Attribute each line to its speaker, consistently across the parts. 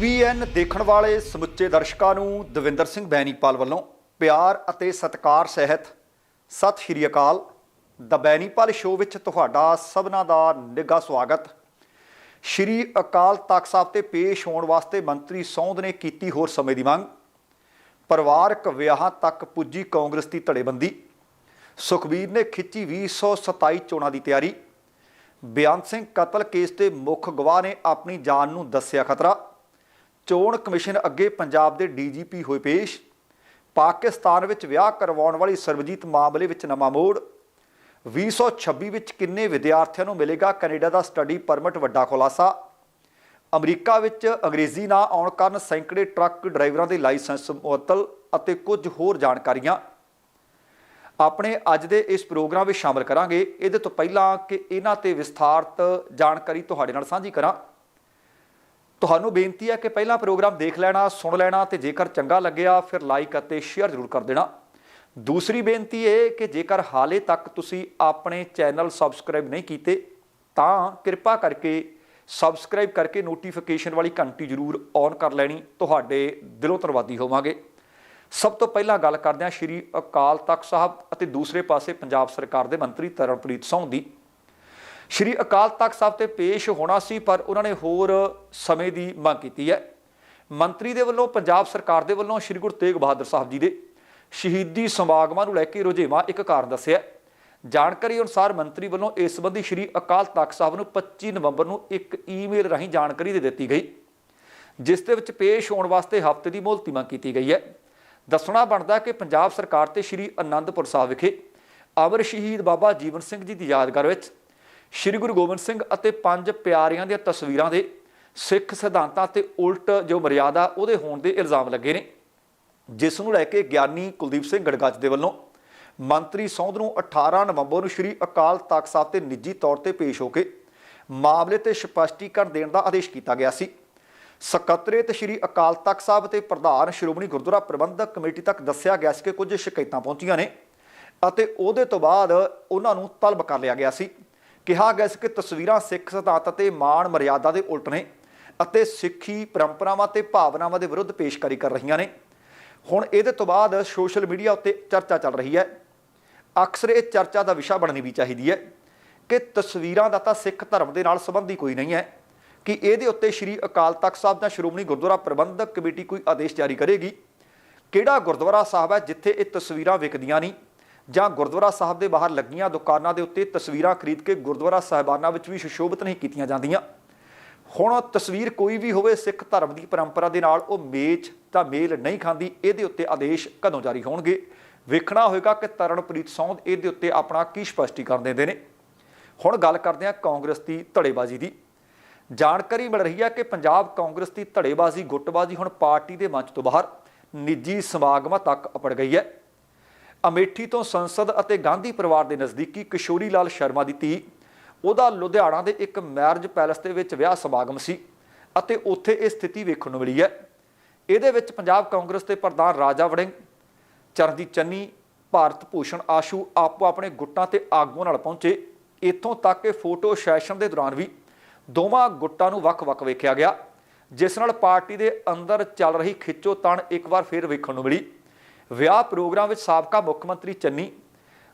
Speaker 1: TVN ਦੇਖਣ ਵਾਲੇ ਸਮੁੱਚੇ ਦਰਸ਼ਕਾਂ ਨੂੰ ਦਵਿੰਦਰ ਸਿੰਘ ਬੈਣੀਪਾਲ ਵੱਲੋਂ ਪਿਆਰ ਅਤੇ ਸਤਿਕਾਰ ਸਹਿਤ ਸਤਿ ਸ਼੍ਰੀ ਅਕਾਲ। ਦ ਬੈਣੀਪਾਲ ਸ਼ੋਅ ਵਿੱਚ ਤੁਹਾਡਾ ਸਭਨਾਂ ਦਾ ਨਿੱਘਾ ਸਵਾਗਤ। ਸ਼੍ਰੀ ਅਕਾਲ ਤਖਤ ਸਾਹਿਬ ਤੇ ਪੇਸ਼ ਹੋਣ ਵਾਸਤੇ ਮੰਤਰੀ ਸੌਂਦ ਨੇ ਕੀਤੀ ਹੋਰ ਸਮੇਂ ਦੀ ਮੰਗ। ਪਰਿਵਾਰਕ ਵਿਆਹਾਂ ਤੱਕ ਪੁੱਜੀ ਕਾਂਗਰਸ ਦੀ ਧੜੇਬੰਦੀ। ਸੁਖਬੀਰ ਨੇ ਖਿੱਚੀ 2027 ਚੋਣਾਂ ਦੀ ਤਿਆਰੀ। ਬਿਆਨ ਸਿੰਘ ਕਤਲ ਕੇਸ ਦੇ ਮੁੱਖ ਗਵਾਹ ਨੇ ਆਪਣੀ ਜਾਨ ਨੂੰ ਦੱਸਿਆ ਖਤਰਾ। ਚੋਣ ਕਮਿਸ਼ਨ ਅੱਗੇ ਪੰਜਾਬ ਦੇ ਡੀਜੀਪੀ ਹੋਏ ਪੇਸ਼। ਪਾਕਿਸਤਾਨ ਵਿੱਚ ਵਿਆਹ ਕਰਵਾਉਣ ਵਾਲੀ ਸਰਬਜੀਤ ਮਾਮਲੇ ਵਿੱਚ ਨਵਾਂ ਮੋੜ। 2026 ਵਿੱਚ ਕਿੰਨੇ ਵਿਦਿਆਰਥੀਆਂ ਨੂੰ ਮਿਲੇਗਾ ਕੈਨੇਡਾ ਦਾ ਸਟੱਡੀ ਪਰਮਿਟ ਵੱਡਾ ਖੁਲਾਸਾ। ਅਮਰੀਕਾ ਵਿੱਚ ਅੰਗਰੇਜ਼ੀ ਨਾ ਆਉਣ ਕਾਰਨ ਸੈਂਕੜੇ ਟਰੱਕ ਡਰਾਈਵਰਾਂ ਦੇ ਲਾਇਸੈਂਸ ਮੁਅੱਤਲ ਅਤੇ ਕੁਝ ਹੋਰ ਜਾਣਕਾਰੀਆਂ। ਆਪਣੇ ਅੱਜ ਦੇ ਇਸ ਪ੍ਰੋਗਰਾਮ ਵਿੱਚ ਸ਼ਾਮਲ ਕਰਾਂਗੇ। ਇਹਦੇ ਤੋਂ ਪਹਿਲਾਂ ਕਿ ਇਹਨਾਂ ਤੇ ਵਿਸਥਾਰਤ ਜਾਣਕਾਰੀ ਤੁਹਾਡੇ ਨਾਲ ਸਾਂਝੀ ਕਰਾਂ। ਤੁਹਾਨੂੰ ਬੇਨਤੀ ਹੈ ਕਿ ਪਹਿਲਾਂ ਪ੍ਰੋਗਰਾਮ ਦੇਖ ਲੈਣਾ, ਸੁਣ ਲੈਣਾ ਤੇ ਜੇਕਰ ਚੰਗਾ ਲੱਗਿਆ ਫਿਰ ਲਾਈਕ ਅਤੇ ਸ਼ੇਅਰ ਜ਼ਰੂਰ ਕਰ ਦੇਣਾ। ਦੂਸਰੀ ਬੇਨਤੀ ਇਹ ਕਿ ਜੇਕਰ ਹਾਲੇ ਤੱਕ ਤੁਸੀਂ ਆਪਣੇ ਚੈਨਲ ਸਬਸਕ੍ਰਾਈਬ ਨਹੀਂ ਕੀਤੇ, ਤਾਂ ਕਿਰਪਾ ਕਰਕੇ ਸਬਸਕ੍ਰਾਈਬ ਕਰਕੇ ਨੋਟੀਫਿਕੇਸ਼ਨ ਵਾਲੀ ਘੰਟੀ ਜ਼ਰੂਰ ਔਨ ਕਰ ਲੈਣੀ। ਤੁਹਾਡੇ ਦਿਲੋਂ ਧੰਨਵਾਦੀ ਹੋਵਾਂਗੇ। ਸਭ ਤੋਂ ਪਹਿਲਾਂ ਗੱਲ ਕਰਦੇ ਹਾਂ ਸ਼੍ਰੀ ਅਕਾਲ ਤਖਤ ਸਾਹਿਬ ਅਤੇ ਦੂਸਰੇ ਪਾਸੇ ਪੰਜਾਬ ਸਰਕਾਰ ਦੇ ਮੰਤਰੀ ਤਰਨਪ੍ਰੀਤ ਸੌਂਹ ਦੀ। ਸ਼੍ਰੀ ਅਕਾਲ ਤਖਤ ਸਾਹਿਬ ਤੇ ਪੇਸ਼ ਹੋਣਾ ਸੀ, ਪਰ ਉਹਨਾਂ ਨੇ ਹੋਰ ਸਮੇਂ ਦੀ ਮੰਗ ਕੀਤੀ ਹੈ। ਮੰਤਰੀ ਦੇ ਵੱਲੋਂ, ਪੰਜਾਬ ਸਰਕਾਰ ਦੇ ਵੱਲੋਂ ਸ਼੍ਰੀ ਗੁਰੂ ਤੇਗ ਬਹਾਦਰ ਸਾਹਿਬ ਜੀ ਦੇ ਸ਼ਹੀਦੀ ਸਮਾਗਮਾਂ ਨੂੰ ਲੈ ਕੇ ਰੁਝੇਵਾਂ ਇੱਕ ਕਾਰਨ ਦੱਸਿਆ ਜਾਣਕਾਰੀ ਅਨੁਸਾਰ ਮੰਤਰੀ ਵੱਲੋਂ ਇਸ ਸੰਬੰਧੀ ਸ਼੍ਰੀ ਅਕਾਲ ਤਖਤ ਸਾਹਿਬ ਨੂੰ 25 ਨਵੰਬਰ ਨੂੰ ਇੱਕ ਈਮੇਲ ਰਾਹੀਂ ਜਾਣਕਾਰੀ ਦੇ ਦਿੱਤੀ ਗਈ, ਜਿਸ ਦੇ ਵਿੱਚ ਪੇਸ਼ ਹੋਣ ਵਾਸਤੇ ਹਫ਼ਤੇ ਦੀ ਮੋਹਲਤੀ ਮੰਗ ਕੀਤੀ ਗਈ ਹੈ। ਦੱਸਣਾ ਬਣਦਾ ਕਿ ਪੰਜਾਬ ਸਰਕਾਰ ਤੇ ਸ਼੍ਰੀ ਅਨੰਦਪੁਰ ਸਾਹਿਬ ਵਿਖੇ ਅਮਰ ਸ਼ਹੀਦ ਬਾਬਾ ਜੀਵਨ ਸਿੰਘ ਜੀ ਦੀ ਯਾਦਗਾਰ ਵਿੱਚ ਸ਼੍ਰੀ ਗੁਰੂ ਗੋਬਿੰਦ ਸਿੰਘ ਅਤੇ ਪੰਜ ਪਿਆਰਿਆਂ ਦੀਆਂ ਤਸਵੀਰਾਂ ਦੇ ਸਿੱਖ ਸਿਧਾਂਤਾਂ ਤੇ ਉਲਟ ਜੋ ਮਰਿਆਦਾ ਉਹਦੇ ਹੋਣ ਦੇ ਇਲਜ਼ਾਮ ਲੱਗੇ ਨੇ, ਜਿਸ ਨੂੰ ਲੈ ਕੇ ਗਿਆਨੀ ਕੁਲਦੀਪ ਸਿੰਘ ਗੜਗੱਜ ਦੇ ਵੱਲੋਂ ਮੰਤਰੀ ਸੌਂਦ ਨੂੰ 18 ਨਵੰਬਰ ਨੂੰ ਸ਼੍ਰੀ ਅਕਾਲ ਤਖਤ ਸਾਹਿਬ ਤੇ ਨਿੱਜੀ ਤੌਰ ਤੇ ਪੇਸ਼ ਹੋ ਕੇ ਮਾਮਲੇ ਤੇ ਸਪਸ਼ਟੀਕਰਨ ਦੇਣ ਦਾ ਆਦੇਸ਼ ਕੀਤਾ ਗਿਆ ਸੀ। ਸਕੱਤਰੇਤ ਸ਼੍ਰੀ ਅਕਾਲ ਤਖਤ ਸਾਹਿਬ ਤੇ ਪ੍ਰਧਾਨ ਸ਼੍ਰੋਮਣੀ ਗੁਰਦੁਆਰਾ ਪ੍ਰਬੰਧਕ ਕਮੇਟੀ ਤੱਕ ਦੱਸਿਆ ਗਿਆ ਸੀ ਕਿ ਕੁਝ ਸ਼ਿਕਾਇਤਾਂ ਪਹੁੰਚੀਆਂ ਨੇ ਅਤੇ ਉਹਦੇ ਤੋਂ ਬਾਅਦ ਉਹਨਾਂ ਨੂੰ ਤਲਬ ਕਰ ਲਿਆ ਗਿਆ ਸੀ। ਕਿਹਾ ਗਿਆ ਸੀ ਕਿ ਤਸਵੀਰਾਂ ਸਿੱਖ ਸਿਧਾਂਤ ਅਤੇ ਮਾਣ ਮਰਿਆਦਾ ਦੇ ਉਲਟ ਨੇ ਅਤੇ ਸਿੱਖੀ ਪਰੰਪਰਾਵਾਂ ਤੇ ਭਾਵਨਾਵਾਂ ਦੇ ਵਿਰੁੱਧ ਪੇਸ਼ਕਾਰੀ ਕਰ ਰਹੀਆਂ ਨੇ। ਹੁਣ ਇਹਦੇ ਤੋਂ ਬਾਅਦ ਸੋਸ਼ਲ ਮੀਡੀਆ ਉੱਤੇ ਚਰਚਾ ਚੱਲ ਰਹੀ ਹੈ। ਅਕਸਰ ਇਹ ਚਰਚਾ ਦਾ ਵਿਸ਼ਾ ਬਣਨੀ ਵੀ ਚਾਹੀਦੀ ਹੈ ਕਿ ਤਸਵੀਰਾਂ ਦਾ ਤਾਂ ਸਿੱਖ ਧਰਮ ਦੇ ਨਾਲ ਸੰਬੰਧੀ ਕੋਈ ਨਹੀਂ ਹੈ। ਕਿ ਇਹਦੇ ਉੱਤੇ ਸ਼੍ਰੀ ਅਕਾਲ ਤਖਤ ਸਾਹਿਬ ਜਾਂ ਸ਼੍ਰੋਮਣੀ ਗੁਰਦੁਆਰਾ ਪ੍ਰਬੰਧਕ ਕਮੇਟੀ ਕੋਈ ਆਦੇਸ਼ ਜਾਰੀ ਕਰੇਗੀ। ਕਿਹੜਾ ਗੁਰਦੁਆਰਾ ਸਾਹਿਬ ਹੈ ਜਿੱਥੇ ਇਹ ਤਸਵੀਰਾਂ ਵਿਕਦੀਆਂ ਨਹੀਂ? ਜਾਂ ਗੁਰਦੁਆਰਾ ਸਾਹਿਬ ਦੇ ਬਾਹਰ ਲੱਗੀਆਂ ਦੁਕਾਨਾਂ ਦੇ ਉੱਤੇ ਤਸਵੀਰਾਂ ਖਰੀਦ ਕੇ ਗੁਰਦੁਆਰਾ ਸਾਹਿਬਾਨਾਂ ਵਿੱਚ ਵੀ ਸੁਸ਼ੋਭਿਤ ਨਹੀਂ ਕੀਤੀਆਂ ਜਾਂਦੀਆਂ। ਹੁਣ ਤਸਵੀਰ ਕੋਈ ਵੀ ਹੋਵੇ ਸਿੱਖ ਧਰਮ ਦੀ ਪਰੰਪਰਾ ਦੇ ਨਾਲ ਉਹ ਮੇਚ ਤਾਂ ਮੇਲ ਨਹੀਂ ਖਾਂਦੀ, ਇਹਦੇ ਉੱਤੇ ਆਦੇਸ਼ ਕਦੋਂ ਜਾਰੀ ਹੋਣਗੇ? ਵੇਖਣਾ ਹੋਏਗਾ ਕਿ ਤਰਨਪ੍ਰੀਤ ਸੌਂਦ ਇਹਦੇ ਉੱਤੇ ਆਪਣਾ ਕੀ ਸਪਸ਼ਟੀਕਰਨ ਦਿੰਦੇ ਨੇ। ਹੁਣ ਗੱਲ ਕਰਦੇ ਹਾਂ ਕਾਂਗਰਸ ਦੀ ਧੜੇਬਾਜ਼ੀ ਦੀ। ਜਾਣਕਾਰੀ ਮਿਲ ਰਹੀ ਹੈ ਕਿ ਪੰਜਾਬ ਕਾਂਗਰਸ ਦੀ ਧੜੇਬਾਜ਼ੀ, ਗੁੱਟਬਾਜ਼ੀ ਹੁਣ ਪਾਰਟੀ ਦੇ ਮੰਚ ਤੋਂ ਬਾਹਰ, ਨਿੱਜੀ ਸਮਾਗਮਾਂ ਤੱਕ ਅਪੜ ਗਈ ਹੈ। ਅਮੇਠੀ ਤੋਂ ਸੰਸਦ ਅਤੇ ਗਾਂਧੀ ਪਰਿਵਾਰ ਦੇ ਨਜ਼ਦੀਕੀ ਕਿਸ਼ੋਰੀ ਲਾਲ ਸ਼ਰਮਾ ਦੀ ਧੀ। ਉਹਦਾ ਲੁਧਿਆਣਾ ਦੇ ਇੱਕ ਮੈਰਿਜ ਪੈਲਸ ਦੇ ਵਿੱਚ ਵਿਆਹ ਸਮਾਗਮ ਸੀ ਅਤੇ ਉੱਥੇ ਇਹ ਸਥਿਤੀ ਵੇਖਣ ਨੂੰ ਮਿਲੀ ਹੈ। ਇਹਦੇ ਵਿੱਚ ਪੰਜਾਬ ਕਾਂਗਰਸ ਦੇ ਪ੍ਰਧਾਨ ਰਾਜਾ ਵੜਿੰਗ, ਚਰਨਜੀਤ ਚੰਨੀ, ਭਾਰਤ ਭੂਸ਼ਣ ਆਸ਼ੂ ਆਪੋ ਆਪਣੇ ਗੁੱਟਾਂ ਤੇ ਆਗੂਆਂ ਨਾਲ ਪਹੁੰਚੇ। ਇੱਥੋਂ ਤੱਕ ਕਿ ਫੋਟੋ ਸੈਸ਼ਨ ਦੇ ਦੌਰਾਨ ਵੀ ਦੋਵਾਂ ਗੁੱਟਾਂ ਨੂੰ ਵੱਖ-ਵੱਖ ਵੇਖਿਆ ਗਿਆ, ਜਿਸ ਨਾਲ ਪਾਰਟੀ ਦੇ ਅੰਦਰ ਚੱਲ ਰਹੀ ਖਿੱਚੋ ਤਣ ਇੱਕ ਵਾਰ ਫੇਰ ਵੇਖਣ ਨੂੰ ਮਿਲੀ। ਵਿਆਹ ਪ੍ਰੋਗਰਾਮ ਵਿੱਚ ਸਾਬਕਾ ਮੁੱਖ ਮੰਤਰੀ ਚੰਨੀ,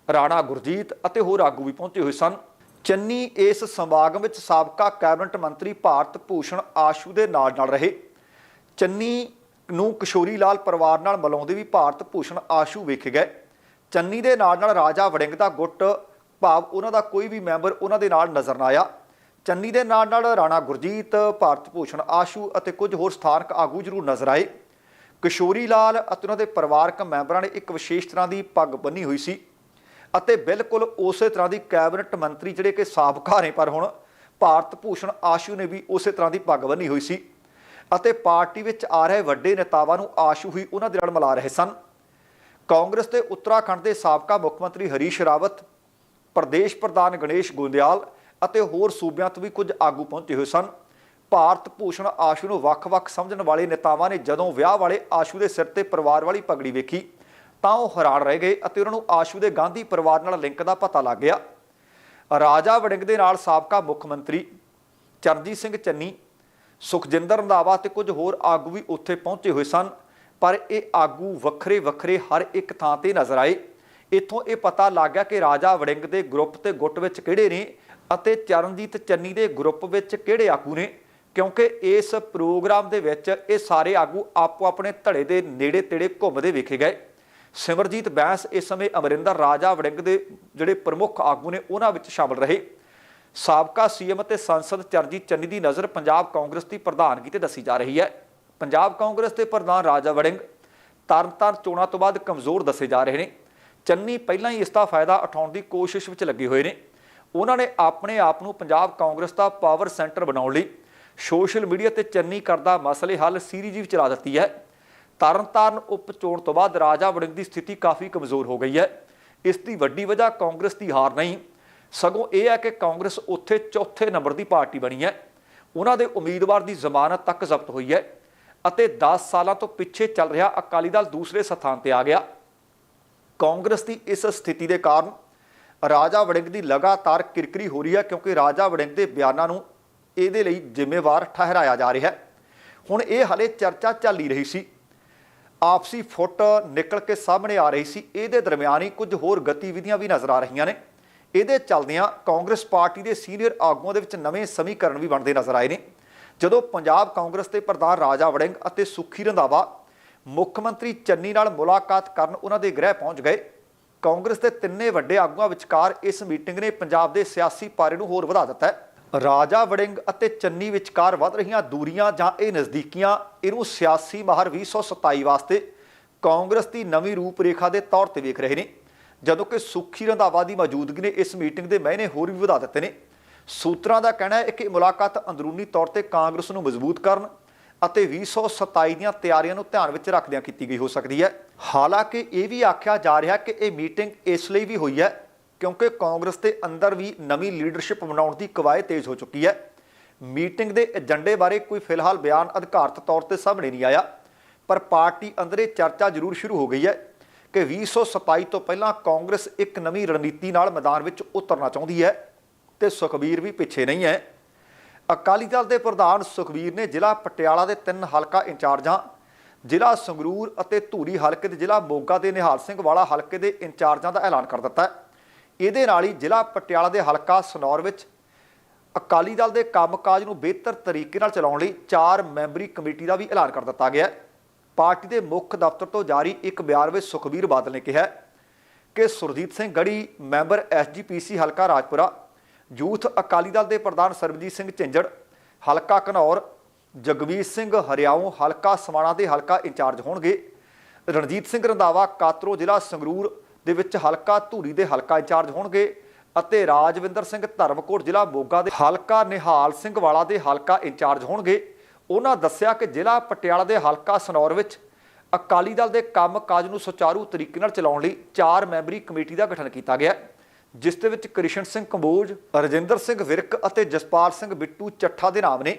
Speaker 1: ਰਾਣਾ ਗੁਰਜੀਤ ਅਤੇ ਹੋਰ ਆਗੂ ਵੀ ਪਹੁੰਚੇ ਹੋਏ ਸਨ। ਚੰਨੀ ਇਸ ਸਮਾਗਮ ਵਿੱਚ ਸਾਬਕਾ ਕੈਬਨਿਟ ਮੰਤਰੀ ਭਾਰਤ ਭੂਸ਼ਣ ਆਸ਼ੂ ਦੇ ਨਾਲ ਨਾਲ ਰਹੇ। ਚੰਨੀ ਨੂੰ ਕਿਸ਼ੋਰੀ ਲਾਲ ਪਰਿਵਾਰ ਨਾਲ ਮਿਲਾਉਂਦੇ ਵੀ ਭਾਰਤ ਭੂਸ਼ਣ ਆਸ਼ੂ ਵੇਖੇ ਗਏ। ਚੰਨੀ ਦੇ ਨਾਲ ਨਾਲ ਰਾਜਾ ਵੜਿੰਗ ਦਾ ਗੁੱਟ ਭਾਵ ਉਹਨਾਂ ਦਾ ਕੋਈ ਵੀ ਮੈਂਬਰ ਉਹਨਾਂ ਦੇ ਨਾਲ ਨਜ਼ਰ ਨਾ ਆਇਆ। ਚੰਨੀ ਦੇ ਨਾਲ ਨਾਲ ਰਾਣਾ ਗੁਰਜੀਤ, ਭਾਰਤ ਭੂਸ਼ਣ ਆਸ਼ੂ ਅਤੇ ਕੁਝ ਹੋਰ ਸਥਾਨਕ ਆਗੂ ਜ਼ਰੂਰ ਨਜ਼ਰ ਆਏ। ਕਿਸ਼ੋਰੀ ਲਾਲ ਅਤੇ ਉਹਨਾਂ ਦੇ ਪਰਿਵਾਰਕ ਮੈਂਬਰਾਂ ਨੇ ਇੱਕ ਵਿਸ਼ੇਸ਼ ਤਰ੍ਹਾਂ ਦੀ ਪੱਗ ਬੰਨੀ ਹੋਈ ਸੀ ਅਤੇ ਬਿਲਕੁਲ ਉਸੇ ਤਰ੍ਹਾਂ ਦੀ ਕੈਬਨਿਟ ਮੰਤਰੀ ਜਿਹੜੇ ਕਿ ਸਾਬਕਾ ਨੇ, ਪਰ ਹੁਣ ਭਾਰਤ ਭੂਸ਼ਣ ਆਸ਼ੂ ਨੇ ਵੀ ਉਸੇ ਤਰ੍ਹਾਂ ਦੀ ਪੱਗ ਬੰਨੀ ਹੋਈ ਸੀ ਅਤੇ ਪਾਰਟੀ ਵਿੱਚ ਆ ਰਹੇ ਵੱਡੇ ਨੇਤਾਵਾਂ ਨੂੰ ਆਸ਼ੂ ਹੀ ਉਹਨਾਂ ਦੇ ਨਾਲ ਮਿਲਾ ਰਹੇ ਸਨ। ਕਾਂਗਰਸ ਦੇ ਉੱਤਰਾਖੰਡ ਦੇ ਸਾਬਕਾ ਮੁੱਖ ਮੰਤਰੀ ਹਰੀਸ਼ ਰਾਵਤ, ਪ੍ਰਦੇਸ਼ ਪ੍ਰਧਾਨ ਗਣੇਸ਼ ਗੋਂਦਿਆਲ ਅਤੇ ਹੋਰ ਸੂਬਿਆਂ ਤੋਂ ਵੀ ਕੁਝ ਆਗੂ ਪਹੁੰਚੇ ਹੋਏ ਸਨ। ਭਾਰਤ ਭੂਸ਼ਣ ਆਸ਼ੂ ਨੂੰ ਵੱਖ-ਵੱਖ ਸਮਝਣ ਵਾਲੇ ਨੇਤਾਵਾਂ ਨੇ ਜਦੋਂ ਵਿਆਹ ਵਾਲੇ ਆਸ਼ੂ ਦੇ ਸਿਰ ਤੇ ਪਰਿਵਾਰ ਵਾਲੀ ਪਗੜੀ ਵੇਖੀ, ਤਾਂ ਉਹ ਹੈਰਾਨ ਰਹਿ ਗਏ ਅਤੇ ਉਹਨਾਂ ਨੂੰ ਆਸ਼ੂ ਦੇ ਗਾਂਧੀ ਪਰਿਵਾਰ ਨਾਲ ਲਿੰਕ ਦਾ ਪਤਾ ਲੱਗ ਗਿਆ। ਰਾਜਾ ਵੜਿੰਗ ਦੇ ਨਾਲ ਸਾਬਕਾ ਮੁੱਖ ਮੰਤਰੀ ਚਰਨਜੀਤ ਸਿੰਘ ਚੰਨੀ, ਸੁਖਜਿੰਦਰ ਰੰਧਾਵਾ ਤੇ ਕੁਝ ਹੋਰ ਆਗੂ ਵੀ ਉੱਥੇ ਪਹੁੰਚੇ ਹੋਏ ਸਨ, ਪਰ ਇਹ ਆਗੂ ਵੱਖਰੇ ਵੱਖਰੇ ਹਰ ਇੱਕ ਥਾਂ ਤੇ ਨਜ਼ਰ ਆਏ। ਇੱਥੋਂ ਇਹ ਪਤਾ ਲੱਗ ਗਿਆ ਕਿ ਰਾਜਾ ਵੜਿੰਗ ਦੇ ਗਰੁੱਪ ਤੇ ਗੁੱਟ ਵਿੱਚ ਕਿਹੜੇ ਨੇ ਅਤੇ ਚਰਨਜੀਤ ਚੰਨੀ ਦੇ ਗਰੁੱਪ ਵਿੱਚ ਕਿਹੜੇ ਆਗੂ ਨੇ। ਕਿਉਂਕਿ ਇਸ ਪ੍ਰੋਗਰਾਮ ਦੇ ਵਿੱਚ ਇਹ ਸਾਰੇ ਆਗੂ ਆਪੋ ਆਪਣੇ ਧੜੇ ਦੇ ਨੇੜੇ ਤੇੜੇ ਘੁੰਮਦੇ ਵੇਖੇ ਗਏ। ਸਿਮਰਜੀਤ ਬੈਂਸ ਇਸ ਸਮੇਂ ਅਮਰਿੰਦਰ ਰਾਜਾ ਵੜਿੰਗ ਦੇ ਜਿਹੜੇ ਪ੍ਰਮੁੱਖ ਆਗੂ ਨੇ, ਉਹਨਾਂ ਵਿੱਚ ਸ਼ਾਮਲ ਰਹੇ। ਸਾਬਕਾ ਸੀਐਮ ਅਤੇ ਸੰਸਦ ਚਰਨਜੀਤ ਚੰਨੀ ਦੀ ਨਜ਼ਰ ਪੰਜਾਬ ਕਾਂਗਰਸ ਦੀ ਪ੍ਰਧਾਨਗੀ ਤੇ ਦੱਸੀ ਜਾ ਰਹੀ ਹੈ। ਪੰਜਾਬ ਕਾਂਗਰਸ ਦੇ ਪ੍ਰਧਾਨ ਰਾਜਾ ਵੜਿੰਗ ਤਰਨਤਾਰਨ ਚੋਣਾਂ ਤੋਂ ਬਾਅਦ ਕਮਜ਼ੋਰ ਦੱਸੇ ਜਾ ਰਹੇ ਨੇ। ਚੰਨੀ ਪਹਿਲਾਂ ਹੀ ਇਸ ਦਾ ਫਾਇਦਾ ਉਠਾਉਣ ਦੀ ਕੋਸ਼ਿਸ਼ ਵਿੱਚ ਲੱਗੇ ਹੋਏ ਨੇ। ਉਹਨਾਂ ਨੇ ਆਪਣੇ ਆਪ ਨੂੰ ਪੰਜਾਬ ਕਾਂਗਰਸ ਦਾ ਪਾਵਰ ਸੈਂਟਰ ਬਣਾਉਣ ਲਈ ਸੋਸ਼ਲ ਮੀਡੀਆ ਤੇ ਚੰਨੀ ਕਰਦਾ ਮਸਲੇ ਹੱਲ ਸੀਰੀਜ਼ ਵੀ ਚਲਾ ਦਿੱਤੀ ਹੈ। ਤਰਨਤਾਰਨ ਉਪ ਚੋਣ ਤੋਂ ਬਾਅਦ ਰਾਜਾ ਵੜਿੰਗ ਦੀ ਸਥਿਤੀ ਕਾਫੀ ਕਮਜ਼ੋਰ ਹੋ ਗਈ ਹੈ। ਇਸ ਦੀ ਵੱਡੀ ਵਜ੍ਹਾ ਕਾਂਗਰਸ ਦੀ ਹਾਰ ਨਹੀਂ। ਸਗੋਂ ਇਹ ਹੈ ਕਿ ਕਾਂਗਰਸ ਉੱਥੇ ਚੌਥੇ ਨੰਬਰ ਦੀ ਪਾਰਟੀ ਬਣੀ ਹੈ। ਉਹਨਾਂ ਦੇ ਉਮੀਦਵਾਰ ਦੀ ਜ਼ਮਾਨਤ ਤੱਕ ਜ਼ਬਤ ਹੋਈ ਹੈ ਅਤੇ 10 ਸਾਲਾਂ ਤੋਂ ਪਿੱਛੇ ਚੱਲ ਰਿਹਾ ਅਕਾਲੀ ਦਲ ਦੂਸਰੇ ਸਥਾਨ ਤੇ ਆ ਗਿਆ। ਕਾਂਗਰਸ ਦੀ ਇਸ ਸਥਿਤੀ ਦੇ ਕਾਰਨ ਰਾਜਾ ਵੜਿੰਗ ਦੀ ਲਗਾਤਾਰ ਕਿਰਕਰੀ ਹੋ ਰਹੀ ਹੈ ਕਿਉਂਕਿ ਰਾਜਾ ਵੜਿੰਗ ਦੇ ਬਿਆਨਾਂ ਨੂੰ ਇਹਦੇ ਲਈ ਜ਼ਿੰਮੇਵਾਰ ਠਹਿਰਾਇਆ ਜਾ ਰਿਹਾ ਹੈ। ਹੁਣ ਇਹ ਹਲੇ ਚਰਚਾ ਚੱਲ ਹੀ ਰਹੀ ਸੀ। ਆਪਸੀ ਫੁੱਟ ਨਿਕਲ ਕੇ ਸਾਹਮਣੇ ਆ ਰਹੀ ਸੀ। ਇਹਦੇ ਦਰਮਿਆਨ ਹੀ ਕੁਝ ਹੋਰ ਗਤੀਵਿਧੀਆਂ ਵੀ ਨਜ਼ਰ ਆ ਰਹੀਆਂ ਨੇ। ਇਹਦੇ ਚੱਲਦਿਆਂ ਕਾਂਗਰਸ ਪਾਰਟੀ ਦੇ ਸੀਨੀਅਰ ਆਗੂਆਂ ਦੇ ਵਿੱਚ ਨਵੇਂ ਸਮੀਕਰਨ ਵੀ ਬਣਦੇ ਨਜ਼ਰ ਆਏ ਨੇ। ਜਦੋਂ ਪੰਜਾਬ ਕਾਂਗਰਸ ਦੇ ਪ੍ਰਧਾਨ ਰਾਜਾ ਵੜਿੰਗ ਅਤੇ ਸੁਖੀ ਰੰਧਾਵਾ ਮੁੱਖ ਮੰਤਰੀ ਚੰਨੀ ਨਾਲ ਮੁਲਾਕਾਤ ਕਰਨ ਉਹਨਾਂ ਦੇ ਗ੍ਰਹਿ ਪਹੁੰਚ ਗਏ, ਕਾਂਗਰਸ ਦੇ ਤਿੰਨੇ ਵੱਡੇ ਆਗੂਆਂ ਵਿਚਕਾਰ ਇਸ ਮੀਟਿੰਗ ਨੇ ਪੰਜਾਬ ਦੇ ਸਿਆਸੀ ਪਾਰੇ ਨੂੰ ਹੋਰ ਵਧਾ ਦਿੱਤਾ ਹੈ। ਰਾਜਾ ਵੜਿੰਗ ਅਤੇ ਚੰਨੀ ਵਿਚਕਾਰ ਵੱਧ ਰਹੀਆਂ ਦੂਰੀਆਂ ਜਾਂ ਇਹ ਨਜ਼ਦੀਕੀਆਂ, ਇਹਨੂੰ ਸਿਆਸੀ ਮਾਹਰ 2027 ਵਾਸਤੇ ਕਾਂਗਰਸ ਦੀ ਨਵੀਂ ਰੂਪਰੇਖਾ ਦੇ ਤੌਰ ਤੇ ਵੇਖ ਰਹੇ ਨੇ। ਜਦੋਂ ਕਿ ਸੁਖੀ ਰੰਧਾਵਾ ਦੀ ਮੌਜੂਦਗੀ ਨੇ ਇਸ ਮੀਟਿੰਗ ਦੇ ਮਹਿਨੇ ਹੋਰ ਵੀ ਵਧਾ ਦਿੱਤੇ ਨੇ। ਸੂਤਰਾਂ ਦਾ ਕਹਿਣਾ ਹੈ ਕਿ ਮੁਲਾਕਾਤ ਅੰਦਰੂਨੀ ਤੌਰ ਤੇ ਕਾਂਗਰਸ ਨੂੰ ਮਜ਼ਬੂਤ ਕਰਨ ਅਤੇ 2027 ਦੀਆਂ ਤਿਆਰੀਆਂ ਨੂੰ ਧਿਆਨ ਵਿੱਚ ਰੱਖਦਿਆਂ ਕੀਤੀ ਗਈ ਹੋ ਸਕਦੀ ਹੈ। ਹਾਲਾਂਕਿ ਇਹ ਵੀ ਆਖਿਆ ਜਾ ਰਿਹਾ ਕਿ ਇਹ ਮੀਟਿੰਗ ਇਸ ਲਈ ਵੀ ਹੋਈ ਹੈ ਕਿਉਂਕਿ ਕਾਂਗਰਸ ਦੇ ਅੰਦਰ ਵੀ ਨਵੀਂ ਲੀਡਰਸ਼ਿਪ ਬਣਾਉਣ ਦੀ ਕਵਾਇਦ ਤੇਜ਼ ਹੋ ਚੁੱਕੀ ਹੈ। ਮੀਟਿੰਗ ਦੇ ਏਜੰਡੇ ਬਾਰੇ ਕੋਈ ਫਿਲਹਾਲ ਬਿਆਨ ਅਧਿਕਾਰਤ ਤੌਰ ਤੇ ਸਾਹਮਣੇ ਨਹੀਂ ਆਇਆ, ਪਰ ਪਾਰਟੀ ਅੰਦਰ ਇਹ ਚਰਚਾ ਜ਼ਰੂਰ ਸ਼ੁਰੂ ਹੋ ਗਈ ਹੈ ਕਿ 2027 ਤੋਂ ਪਹਿਲਾਂ ਕਾਂਗਰਸ ਇੱਕ ਨਵੀਂ ਰਣਨੀਤੀ ਨਾਲ ਮੈਦਾਨ ਵਿੱਚ ਉਤਰਨਾ ਚਾਹੁੰਦੀ ਹੈ ਤੇ ਸੁਖਬੀਰ ਵੀ ਪਿੱਛੇ ਨਹੀਂ ਹੈ। ਅਕਾਲੀ ਦਲ ਦੇ ਪ੍ਰਧਾਨ ਸੁਖਬੀਰ ਨੇ ਜ਼ਿਲ੍ਹਾ ਪਟਿਆਲਾ ਦੇ ਤਿੰਨ ਹਲਕਾ ਇੰਚਾਰਜਾਂ, ਜ਼ਿਲ੍ਹਾ ਸੰਗਰੂਰ ਅਤੇ ਧੂਰੀ ਹਲਕੇ ਦੇ ਜ਼ਿਲ੍ਹਾ ਮੋਗਾ ਦੇ ਨਿਹਾਲ ਸਿੰਘ ਵਾਲਾ ਹਲਕੇ ਦੇ ਇੰਚਾਰਜਾਂ ਦਾ ਐਲਾਨ ਕਰ ਦਿੱਤਾ ਹੈ। ਇਹਦੇ ਨਾਲ ਹੀ ਜ਼ਿਲ੍ਹਾ ਪਟਿਆਲਾ ਦੇ ਹਲਕਾ ਸਨੌਰ ਵਿੱਚ ਅਕਾਲੀ ਦਲ ਦੇ ਕੰਮਕਾਜ ਨੂੰ ਬਿਹਤਰ ਤਰੀਕੇ ਨਾਲ ਚਲਾਉਣ ਲਈ ਚਾਰ ਮੈਂਬਰੀ ਕਮੇਟੀ ਦਾ ਵੀ ਐਲਾਨ ਕਰ ਦਿੱਤਾ ਗਿਆ ਪਾਰਟੀ ਦੇ ਮੁੱਖ ਦਫ਼ਤਰ ਤੋਂ ਜਾਰੀ ਇੱਕ ਬਿਆਨ ਵਿੱਚ ਸੁਖਬੀਰ ਬਾਦਲ ਨੇ ਕਿਹਾ ਕਿ ਸੁਰਜੀਤ ਸਿੰਘ ਗੜੀ, ਮੈਂਬਰ ਐਸਜੀਪੀਸੀ ਹਲਕਾ ਰਾਜਪੁਰਾ, ਯੂਥ ਅਕਾਲੀ ਦਲ ਦੇ ਪ੍ਰਧਾਨ ਸਰਬਜੀਤ ਸਿੰਘ ਝਿੰਜੜ, ਹਲਕਾ ਘਨੌਰ, ਜਗਵੀਰ ਸਿੰਘ ਹਰਿਆਉ, ਹਲਕਾ ਸਮਾਣਾ ਦੇ ਹਲਕਾ ਇੰਚਾਰਜ ਹੋਣਗੇ। ਰਣਜੀਤ ਸਿੰਘ ਰੰਧਾਵਾ ਕਾਤਰੋ ਜ਼ਿਲ੍ਹਾ ਸੰਗਰੂਰ ਦੇ ਵਿੱਚ ਹਲਕਾ ਧੂਰੀ ਦੇ ਹਲਕਾ ਇੰਚਾਰਜ ਹੋਣਗੇ ਅਤੇ ਰਾਜਵਿੰਦਰ ਸਿੰਘ ਧਰਮਕੋਟ ਜ਼ਿਲ੍ਹਾ ਮੋਗਾ ਦੇ ਹਲਕਾ ਨਿਹਾਲ ਸਿੰਘ ਵਾਲਾ ਦੇ ਹਲਕਾ ਇੰਚਾਰਜ ਹੋਣਗੇ। ਉਹਨਾਂ ਦੱਸਿਆ ਕਿ ਜ਼ਿਲ੍ਹਾ ਪਟਿਆਲਾ ਦੇ ਹਲਕਾ ਸਨੌਰ ਵਿੱਚ ਅਕਾਲੀ ਦਲ ਦੇ ਕੰਮਕਾਜ ਨੂੰ ਸੁਚਾਰੂ ਤਰੀਕੇ ਨਾਲ ਚਲਾਉਣ ਲਈ ਚਾਰ ਮੈਂਬਰੀ ਕਮੇਟੀ ਦਾ ਗਠਨ ਕੀਤਾ ਗਿਆ। ਜਿਸ ਦੇ ਵਿੱਚ ਕ੍ਰਿਸ਼ਨ ਸਿੰਘ ਕੰਬੋਜ, ਰਜਿੰਦਰ ਸਿੰਘ ਵਿਰਕ ਅਤੇ ਜਸਪਾਲ ਸਿੰਘ ਬਿੱਟੂ ਚੱਠਾ ਦੇ ਨਾਮ ਨੇ।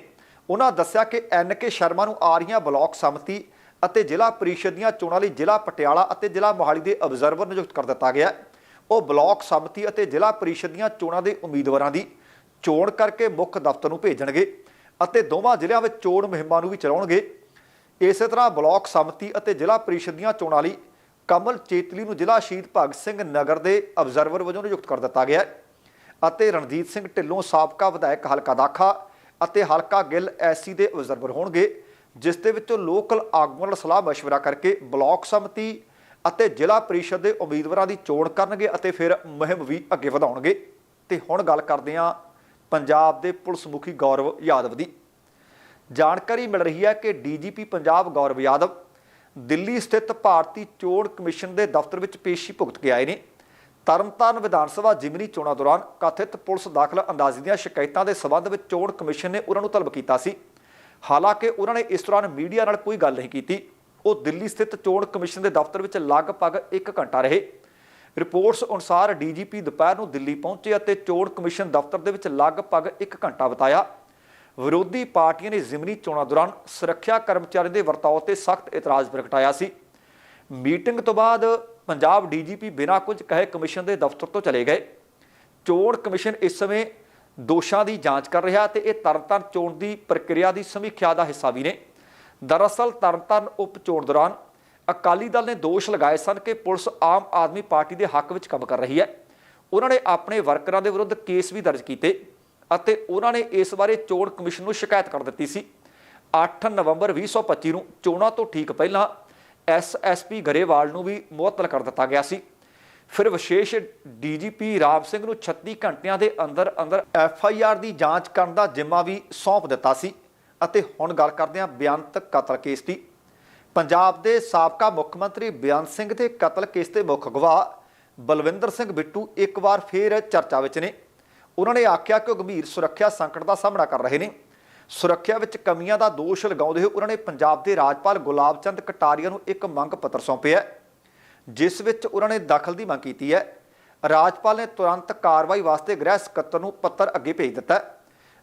Speaker 1: ਉਹਨਾਂ ਦੱਸਿਆ ਕਿ ਐਨ ਕੇ ਸ਼ਰਮਾ ਨੂੰ ਆ ਰਹੀਆਂ ਬਲਾਕ ਸਮਿਤੀ ਅਤੇ ਜ਼ਿਲ੍ਹਾ ਪਰਿਸ਼ਦ ਦੀਆਂ ਚੋਣਾਂ ਲਈ ਜ਼ਿਲ੍ਹਾ ਪਟਿਆਲਾ ਅਤੇ ਜ਼ਿਲ੍ਹਾ ਮੋਹਾਲੀ ਦੇ ਅਬਜ਼ਰਵਰ ਨਿਯੁਕਤ ਕਰ ਦਿੱਤਾ ਗਿਆ ਉਹ ਬਲਾਕ ਸਮਿਤੀ ਅਤੇ ਜ਼ਿਲ੍ਹਾ ਪਰਿਸ਼ਦ ਦੀਆਂ ਚੋਣਾਂ ਦੇ ਉਮੀਦਵਾਰਾਂ ਦੀ ਚੋਣ ਕਰਕੇ ਮੁੱਖ ਦਫ਼ਤਰ ਨੂੰ ਭੇਜਣਗੇ ਅਤੇ ਦੋਵਾਂ ਜ਼ਿਲ੍ਹਿਆਂ ਵਿੱਚ ਚੋਣ ਮੁਹਿੰਮਾਂ ਨੂੰ ਵੀ ਚਲਾਉਣਗੇ। ਇਸੇ ਤਰ੍ਹਾਂ ਬਲਾਕ ਸਮਿਤੀ ਅਤੇ ਜ਼ਿਲ੍ਹਾ ਪਰਿਸ਼ਦ ਦੀਆਂ ਚੋਣਾਂ ਲਈ ਕਮਲ ਚੇਤਲੀ ਨੂੰ ਜ਼ਿਲ੍ਹਾ ਸ਼ਹੀਦ ਭਗਤ ਸਿੰਘ ਨਗਰ ਦੇ ਅਬਜ਼ਰਵਰ ਵਜੋਂ ਨਿਯੁਕਤ ਕਰ ਦਿੱਤਾ ਗਿਆ ਅਤੇ ਰਣਜੀਤ ਸਿੰਘ ਢਿੱਲੋਂ ਸਾਬਕਾ ਵਿਧਾਇਕ ਹਲਕਾ ਦਾਖਾ ਅਤੇ ਹਲਕਾ ਗਿੱਲ ਐਸਸੀ ਦੇ ਅਬਜ਼ਰਵਰ ਹੋਣਗੇ। ਜਿਸ ਦੇ ਵਿੱਚੋਂ ਲੋਕਲ ਆਗੂਆਂ ਨਾਲ ਸਲਾਹ مشਵਰਾ ਕਰਕੇ ਬਲਾਕ ਸਮਿਤੀ ਅਤੇ ਜ਼ਿਲ੍ਹਾ ਪਰਿਸ਼ਦ ਦੇ ਉਮੀਦਵਾਰਾਂ ਦੀ ਚੋਣ ਕਰਨਗੇ ਅਤੇ ਫਿਰ ਮੁਹਿੰਮ ਵੀ ਅੱਗੇ ਵਧਾਉਣਗੇ। ਤੇ ਹੁਣ ਗੱਲ ਕਰਦੇ ਹਾਂ ਪੰਜਾਬ ਦੇ ਪੁਲਿਸ ਮੁਖੀ ਗੌਰਵ ਯਾਦਵ ਦੀ। ਜਾਣਕਾਰੀ ਮਿਲ ਰਹੀ ਹੈ ਕਿ ਡੀਜੀਪੀ ਪੰਜਾਬ ਗੌਰਵ ਯਾਦਵ ਦਿੱਲੀ ਸਥਿਤ ਭਾਰਤੀ ਚੋਣ ਕਮਿਸ਼ਨ ਦੇ ਦਫ਼ਤਰ ਵਿੱਚ ਪੇਸ਼ੀ ਭੁਗਤ ਕੇ ਆਏ ਨੇ। ਤਰਨਤਾਰਨ ਵਿਧਾਨ ਸਭਾ ਜਿਮਨੀ ਚੋਣਾਂ ਦੌਰਾਨ ਕਥਿਤ ਪੁਲਿਸ ਦਾਖਲ ਅੰਦਾਜ਼ੀ ਦੀਆਂ ਸ਼ਿਕਾਇਤਾਂ ਦੇ ਸਬੰਧ ਵਿੱਚ ਚੋਣ ਕਮਿਸ਼ਨ ਨੇ ਉਹਨਾਂ ਨੂੰ ਤਲਬ ਕੀਤਾ ਸੀ। ਹਾਲਾਂਕਿ ਉਹਨਾਂ ਨੇ ਇਸ ਦੌਰਾਨ ਮੀਡੀਆ ਨਾਲ ਕੋਈ ਗੱਲ ਨਹੀਂ ਕੀਤੀ। ਉਹ ਦਿੱਲੀ ਸਥਿਤ ਚੋਣ ਕਮਿਸ਼ਨ ਦੇ ਦਫ਼ਤਰ ਵਿੱਚ ਲਗਭਗ 1 ਘੰਟਾ ਰਹੇ। ਰਿਪੋਰਟਸ ਅਨੁਸਾਰ ਡੀਜੀਪੀ ਦੁਪਹਿਰ ਨੂੰ ਦਿੱਲੀ ਪਹੁੰਚੇ ਅਤੇ ਚੋਣ ਕਮਿਸ਼ਨ ਦਫ਼ਤਰ ਦੇ ਵਿੱਚ ਲਗਭਗ 1 ਘੰਟਾ ਬਿਤਾਇਆ। ਵਿਰੋਧੀ ਪਾਰਟੀਆਂ ਨੇ ਜ਼ਿਮਨੀ ਚੋਣਾਂ ਦੌਰਾਨ ਸੁਰੱਖਿਆ ਕਰਮਚਾਰੀਆਂ ਦੇ ਵਰਤਾਓ ਤੇ ਸਖਤ ਇਤਰਾਜ਼ ਪ੍ਰਗਟਾਇਆ ਸੀ। ਮੀਟਿੰਗ ਤੋਂ ਬਾਅਦ ਪੰਜਾਬ ਡੀਜੀਪੀ ਬਿਨਾਂ ਕੁਝ ਕਹੇ ਕਮਿਸ਼ਨ ਦੇ ਦਫ਼ਤਰ ਤੋਂ ਚਲੇ ਗਏ। ਚੋਣ ਕਮਿਸ਼ਨ ਇਸ ਸਮੇਂ ਦੋਸ਼ਾਂ ਦੀ ਜਾਂਚ ਕਰ ਰਿਹਾ ਤੇ ਇਹ ਤਰਨਤਾਰਨ ਚੋਣ ਦੀ ਪ੍ਰਕਿਰਿਆ ਦੀ ਸਮੀਖਿਆ ਦਾ ਹਿੱਸਾ ਵੀ ਨੇ। ਦਰਅਸਲ ਤਰਨਤਾਰਨ ਉਪ ਚੋਣ ਦੌਰਾਨ ਅਕਾਲੀ ਦਲ ਨੇ ਦੋਸ਼ ਲਗਾਏ ਸਨ ਕਿ ਪੁਲਿਸ ਆਮ ਆਦਮੀ ਪਾਰਟੀ ਦੇ ਹੱਕ ਵਿੱਚ ਕੰਮ ਕਰ ਰਹੀ ਹੈ। ਉਹਨਾਂ ਨੇ ਆਪਣੇ ਵਰਕਰਾਂ ਦੇ ਵਿਰੁੱਧ ਕੇਸ ਵੀ ਦਰਜ ਕੀਤੇ ਅਤੇ ਉਹਨਾਂ ਨੇ ਇਸ ਬਾਰੇ ਚੋਣ ਕਮਿਸ਼ਨ ਨੂੰ ਸ਼ਿਕਾਇਤ ਕਰ ਦਿੱਤੀ ਸੀ। 8 ਨਵੰਬਰ 2025 ਨੂੰ ਚੋਣਾਂ ਤੋਂ ਠੀਕ ਪਹਿਲਾਂ ਐਸਐਸਪੀ ਗਰੇਵਾਲ ਨੂੰ ਵੀ ਮੁਅੱਤਲ ਕਰ ਦਿੱਤਾ ਗਿਆ ਸੀ। ਫਿਰ ਵਿਸ਼ੇਸ਼ ਡੀਜੀਪੀ ਰਾਮ ਸਿੰਘ ਨੂੰ 36 ਘੰਟਿਆਂ ਦੇ ਅੰਦਰ ਅੰਦਰ ਐੱਫ ਆਈ ਆਰ ਦੀ ਜਾਂਚ ਕਰਨ ਦਾ ਜ਼ਿੰਮਾ ਵੀ ਸੌਂਪ ਦਿੱਤਾ ਸੀ ਅਤੇ ਹੁਣ ਗੱਲ ਕਰਦੇ ਹਾਂ ਬੇਅੰਤ ਕਤਲ ਕੇਸ ਦੀ। ਪੰਜਾਬ ਦੇ ਸਾਬਕਾ ਮੁੱਖ ਮੰਤਰੀ ਬੇਅੰਤ ਸਿੰਘ ਦੇ ਕਤਲ ਕੇਸ ਦੇ ਮੁੱਖ ਗਵਾਹ ਬਲਵਿੰਦਰ ਸਿੰਘ ਬਿੱਟੂ ਇੱਕ ਵਾਰ ਫੇਰ ਚਰਚਾ ਵਿੱਚ ਨੇ। ਉਹਨਾਂ ਨੇ ਆਖਿਆ ਕਿ ਉਹ ਗੰਭੀਰ ਸੁਰੱਖਿਆ ਸੰਕਟ ਦਾ ਸਾਹਮਣਾ ਕਰ ਰਹੇ ਨੇ। ਸੁਰੱਖਿਆ ਵਿੱਚ ਕਮੀਆਂ ਦਾ ਦੋਸ਼ ਲਗਾਉਂਦੇ ਹੋਏ ਉਹਨਾਂ ਨੇ ਪੰਜਾਬ ਦੇ ਰਾਜਪਾਲ ਗੁਲਾਬ ਚੰਦ ਕਟਾਰੀਆ ਨੂੰ ਇੱਕ ਮੰਗ ਪੱਤਰ ਸੌਂਪਿਆ ਹੈ, ਜਿਸ ਵਿੱਚ ਉਹਨਾਂ ਨੇ ਦਖਲ ਦੀ ਮੰਗ ਕੀਤੀ ਹੈ। ਰਾਜਪਾਲ ਨੇ ਤੁਰੰਤ ਕਾਰਵਾਈ ਵਾਸਤੇ ਗ੍ਰਹਿ ਸਕੱਤਰ ਨੂੰ ਪੱਤਰ ਅੱਗੇ ਭੇਜ ਦਿੱਤਾ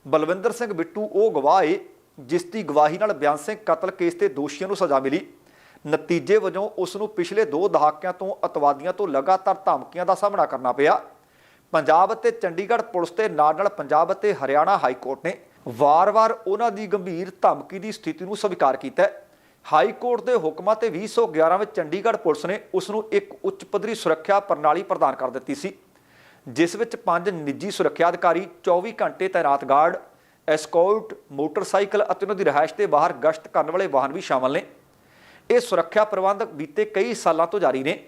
Speaker 1: ਬਲਵਿੰਦਰ ਸਿੰਘ ਬਿੱਟੂ, ਉਹ ਗਵਾਹ ਏ, ਜਿਸ ਦੀ ਗਵਾਹੀ ਨਾਲ ਬਿਆਨ ਸਿੰਘ ਕਤਲ ਕੇਸ ਦੇ ਦੋਸ਼ੀਆਂ ਨੂੰ ਸਜ਼ਾ ਮਿਲੀ। ਨਤੀਜੇ ਵਜੋਂ ਉਸ ਨੂੰ ਪਿਛਲੇ 2 ਦਹਾਕਿਆਂ ਤੋਂ ਅਤਵਾਦੀਆਂ ਤੋਂ ਲਗਾਤਾਰ ਧਮਕੀਆਂ ਦਾ ਸਾਹਮਣਾ ਕਰਨਾ ਪਿਆ। ਪੰਜਾਬ ਅਤੇ ਚੰਡੀਗੜ੍ਹ ਪੁਲਿਸ ਤੇ ਨਾਲ ਨਾਲ ਪੰਜਾਬ ਅਤੇ ਹਰਿਆਣਾ ਹਾਈ ਕੋਰਟ ਨੇ ਵਾਰ-ਵਾਰ ਉਹਨਾਂ ਦੀ ਗੰਭੀਰ ਧਮਕੀ ਦੀ ਸਥਿਤੀ ਨੂੰ ਸਵੀਕਾਰ ਕੀਤਾ ਹਾਈ ਕੋਰਟ ਦੇ ਹੁਕਮਾਂ ਤੇ 2011 ਵਿੱਚ ਚੰਡੀਗੜ੍ਹ ਪੁਲਿਸ ਨੇ ਉਸ ਨੂੰ ਇੱਕ ਉੱਚ ਪੱਧਰੀ ਸੁਰੱਖਿਆ ਪ੍ਰਣਾਲੀ ਪ੍ਰਦਾਨ ਕਰ ਦਿੱਤੀ ਸੀ, ਜਿਸ ਵਿੱਚ ਪੰਜ ਨਿੱਜੀ ਸੁਰੱਖਿਆ ਅਧਿਕਾਰੀ 24 ਘੰਟੇ ਤੈਨਾਤ ਗਾਰਡ, ਐਸਕੌਰਟ, ਮੋਟਰਸਾਈਕਲ ਅਤੇ ਉਹਨਾਂ ਦੀ ਰਿਹਾਇਸ਼ ਦੇ ਬਾਹਰ ਗਸ਼ਤ ਕਰਨ ਵਾਲੇ ਵਾਹਨ ਵੀ ਸ਼ਾਮਲ ਨੇ। ਇਹ ਸੁਰੱਖਿਆ ਪ੍ਰਬੰਧ ਬੀਤੇ ਕਈ ਸਾਲਾਂ ਤੋਂ ਜਾਰੀ ਨੇ,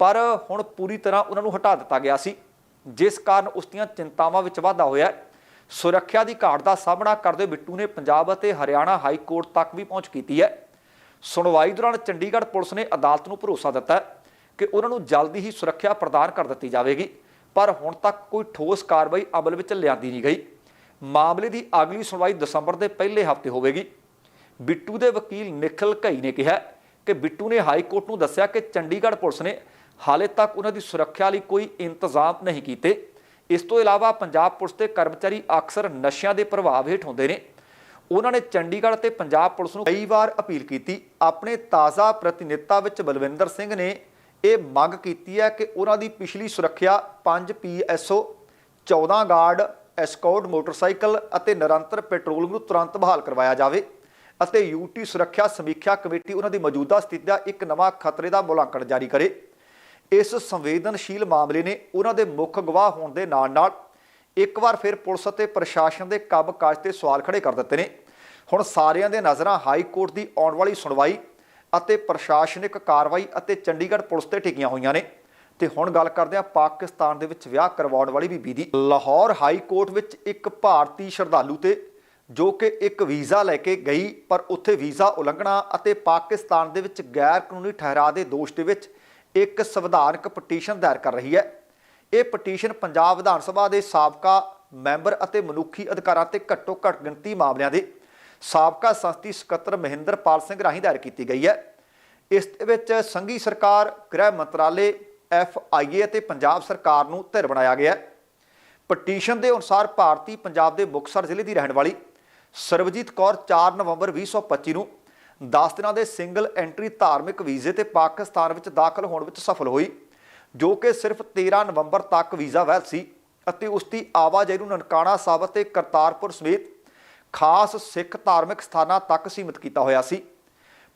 Speaker 1: ਪਰ ਹੁਣ ਪੂਰੀ ਤਰ੍ਹਾਂ ਉਹਨਾਂ ਨੂੰ ਹਟਾ ਦਿੱਤਾ ਗਿਆ ਸੀ, ਜਿਸ ਕਾਰਨ ਉਸ ਦੀਆਂ ਚਿੰਤਾਵਾਂ ਵਿੱਚ ਵਾਧਾ ਹੋਇਆ। ਸੁਰੱਖਿਆ ਦੀ ਘਾਟ ਦਾ ਸਾਹਮਣਾ ਕਰਦੇ ਬਿੱਟੂ ਨੇ ਪੰਜਾਬ ਅਤੇ ਹਰਿਆਣਾ ਹਾਈ ਕੋਰਟ ਤੱਕ ਵੀ ਪਹੁੰਚ ਕੀਤੀ ਹੈ। ਸੁਣਵਾਈ ਦੌਰਾਨ ਚੰਡੀਗੜ੍ਹ ਪੁਲਿਸ ਨੇ ਅਦਾਲਤ ਨੂੰ ਭਰੋਸਾ ਦਿੱਤਾ ਕਿ ਉਹਨਾਂ ਨੂੰ ਜਲਦੀ ਹੀ ਸੁਰੱਖਿਆ ਪ੍ਰਦਾਨ ਕਰ ਦਿੱਤੀ ਜਾਵੇਗੀ, ਪਰ ਹੁਣ ਤੱਕ ਕੋਈ ਠੋਸ ਕਾਰਵਾਈ ਅਮਲ ਵਿੱਚ ਲਿਆਂਦੀ ਨਹੀਂ ਗਈ। ਮਾਮਲੇ ਦੀ ਅਗਲੀ ਸੁਣਵਾਈ ਦਸੰਬਰ ਦੇ ਪਹਿਲੇ ਹਫ਼ਤੇ ਹੋਵੇਗੀ। ਬਿੱਟੂ ਦੇ ਵਕੀਲ ਨਿਖਲ ਘਈ ਨੇ ਕਿਹਾ ਕਿ ਬਿੱਟੂ ਨੇ ਹਾਈ ਕੋਰਟ ਨੂੰ ਦੱਸਿਆ ਕਿ ਚੰਡੀਗੜ੍ਹ ਪੁਲਿਸ ਨੇ ਹਾਲੇ ਤੱਕ ਉਹਨਾਂ ਦੀ ਸੁਰੱਖਿਆ ਲਈ ਕੋਈ ਇੰਤਜ਼ਾਮ ਨਹੀਂ ਕੀਤੇ। ਇਸ ਤੋਂ ਇਲਾਵਾ ਪੰਜਾਬ ਪੁਲਿਸ ਦੇ ਕਰਮਚਾਰੀ ਅਕਸਰ ਨਸ਼ਿਆਂ ਦੇ ਪ੍ਰਭਾਵ ਹੇਠ ਹੁੰਦੇ ਨੇ। ਉਹਨਾਂ ਨੇ ਚੰਡੀਗੜ੍ਹ ਤੇ ਪੰਜਾਬ ਪੁਲਿਸ ਨੂੰ ਕਈ ਵਾਰ ਅਪੀਲ ਕੀਤੀ। ਆਪਣੇ ਤਾਜ਼ਾ ਪ੍ਰਤੀਨਿਧਤਾ ਵਿੱਚ ਬਲਵਿੰਦਰ ਸਿੰਘ ਨੇ ਇਹ ਮੰਗ ਕੀਤੀ ਹੈ ਕਿ ਉਹਨਾਂ ਦੀ ਪਿਛਲੀ ਸੁਰੱਖਿਆ 5 ਪੀਐਸਓ 14 ਗਾਰਡ ਐਸਕੌਰਟ ਮੋਟਰਸਾਈਕਲ ਅਤੇ ਨਿਰੰਤਰ ਪੈਟਰੋਲਿੰਗ ਨੂੰ ਤੁਰੰਤ ਬਹਾਲ ਕਰਵਾਇਆ ਜਾਵੇ ਅਤੇ ਯੂਟੀ ਸੁਰੱਖਿਆ ਸਮੀਖਿਆ ਕਮੇਟੀ ਉਹਨਾਂ ਦੀ ਮੌਜੂਦਾ ਸਥਿਤੀ ਦਾ ਇੱਕ ਨਵਾਂ ਖਤਰੇ ਦਾ ਮੁਲਾਂਕਣ ਜਾਰੀ ਕਰੇ। ਇਸ ਸੰਵੇਦਨਸ਼ੀਲ ਮਾਮਲੇ ਨੇ ਉਹਨਾਂ ਦੇ ਮੁੱਖ ਗਵਾਹ ਹੋਣ ਦੇ ਨਾਲ ਨਾਲ ਇੱਕ ਵਾਰ ਫਿਰ ਪੁਲਿਸ ਅਤੇ ਪ੍ਰਸ਼ਾਸਨ ਦੇ ਕੰਮਕਾਜ ਤੇ ਸਵਾਲ ਖੜੇ ਕਰ ਦਿੱਤੇ ਨੇ। ਹੁਣ ਸਾਰਿਆਂ ਦੇ ਨਜ਼ਰਾਂ ਹਾਈ ਕੋਰਟ ਦੀ ਆਉਣ ਵਾਲੀ ਸੁਣਵਾਈ ਅਤੇ ਪ੍ਰਸ਼ਾਸਨਿਕ ਕਾਰਵਾਈ ਅਤੇ ਚੰਡੀਗੜ੍ਹ ਪੁਲਿਸ ਤੇ ਟਿਕੀਆਂ ਹੋਈਆਂ ਨੇ। ਤੇ ਹੁਣ ਗੱਲ ਕਰਦੇ ਹਾਂ ਪਾਕਿਸਤਾਨ ਦੇ ਵਿੱਚ ਵਿਆਹ ਕਰਵਾਉਣ ਵਾਲੀ ਬੀਬੀ ਦੀ। ਲਾਹੌਰ ਹਾਈ ਕੋਰਟ ਵਿੱਚ ਇੱਕ ਭਾਰਤੀ ਸ਼ਰਧਾਲੂ ਤੇ ਜੋ ਕਿ ਇੱਕ ਵੀਜ਼ਾ ਲੈ ਕੇ ਗਈ, ਪਰ ਉੱਥੇ ਵੀਜ਼ਾ ਉਲੰਘਣਾ ਅਤੇ ਪਾਕਿਸਤਾਨ ਦੇ ਵਿੱਚ ਗੈਰ ਕਾਨੂੰਨੀ ਠਹਿਰਾ ਦੇ ਦੋਸ਼ ਦੇ ਵਿੱਚ ਇੱਕ ਸੰਵਿਧਾਨਕ ਪਟੀਸ਼ਨ ਦਾਇਰ ਕਰ ਰਹੀ ਹੈ। ਇਹ ਪਟੀਸ਼ਨ ਪੰਜਾਬ ਵਿਧਾਨ ਸਭਾ ਦੇ ਸਾਬਕਾ ਮੈਂਬਰ ਅਤੇ ਮਨੁੱਖੀ ਅਧਿਕਾਰਾਂ ਤੇ ਘੱਟੋ ਘੱਟ ਗਿਣਤੀ ਮਾਮਲਿਆਂ ਦੇ ਸਾਬਕਾ ਸੰਸਦੀ ਸਕੱਤਰ ਮਹਿੰਦਰਪਾਲ ਸਿੰਘ ਰਾਹੀਂ ਦਾਇਰ ਕੀਤੀ ਗਈ ਹੈ। ਇਸ ਵਿੱਚ ਸੰਘੀ ਸਰਕਾਰ, ਗ੍ਰਹਿ ਮੰਤਰਾਲੇ, ਐੱਫ ਆਈ ਏ ਅਤੇ ਪੰਜਾਬ ਸਰਕਾਰ ਨੂੰ ਧਿਰ ਬਣਾਇਆ ਗਿਆ ਹੈ। ਪਟੀਸ਼ਨ ਦੇ ਅਨੁਸਾਰ ਭਾਰਤੀ ਪੰਜਾਬ ਦੇ ਮੁਕਤਸਰ ਜ਼ਿਲ੍ਹੇ ਦੀ ਰਹਿਣ ਵਾਲੀ ਸਰਬਜੀਤ ਕੌਰ 4 ਨਵੰਬਰ 2025 ਨੂੰ 10 ਦਿਨਾਂ ਦੇ ਸਿੰਗਲ ਐਂਟਰੀ ਧਾਰਮਿਕ ਵੀਜ਼ੇ ਤੇ ਪਾਕਿਸਤਾਨ ਵਿੱਚ ਦਾਖਲ ਹੋਣ ਵਿੱਚ ਸਫਲ ਹੋਈ। ਜੋ ਕਿ ਸਿਰਫ 13 ਨਵੰਬਰ ਤੱਕ ਵੀਜ਼ਾ ਵੈਧ ਸੀ ਅਤੇ ਉਸ ਦੀ ਆਵਾਜਾਈ ਨੂੰ ਨਨਕਾਣਾ ਸਾਹਿਬ ਤੇ ਕਰਤਾਰਪੁਰ ਸਮੇਤ ਖਾਸ ਸਿੱਖ ਧਾਰਮਿਕ ਸਥਾਨਾਂ ਤੱਕ ਸੀਮਿਤ ਕੀਤਾ ਹੋਇਆ ਸੀ।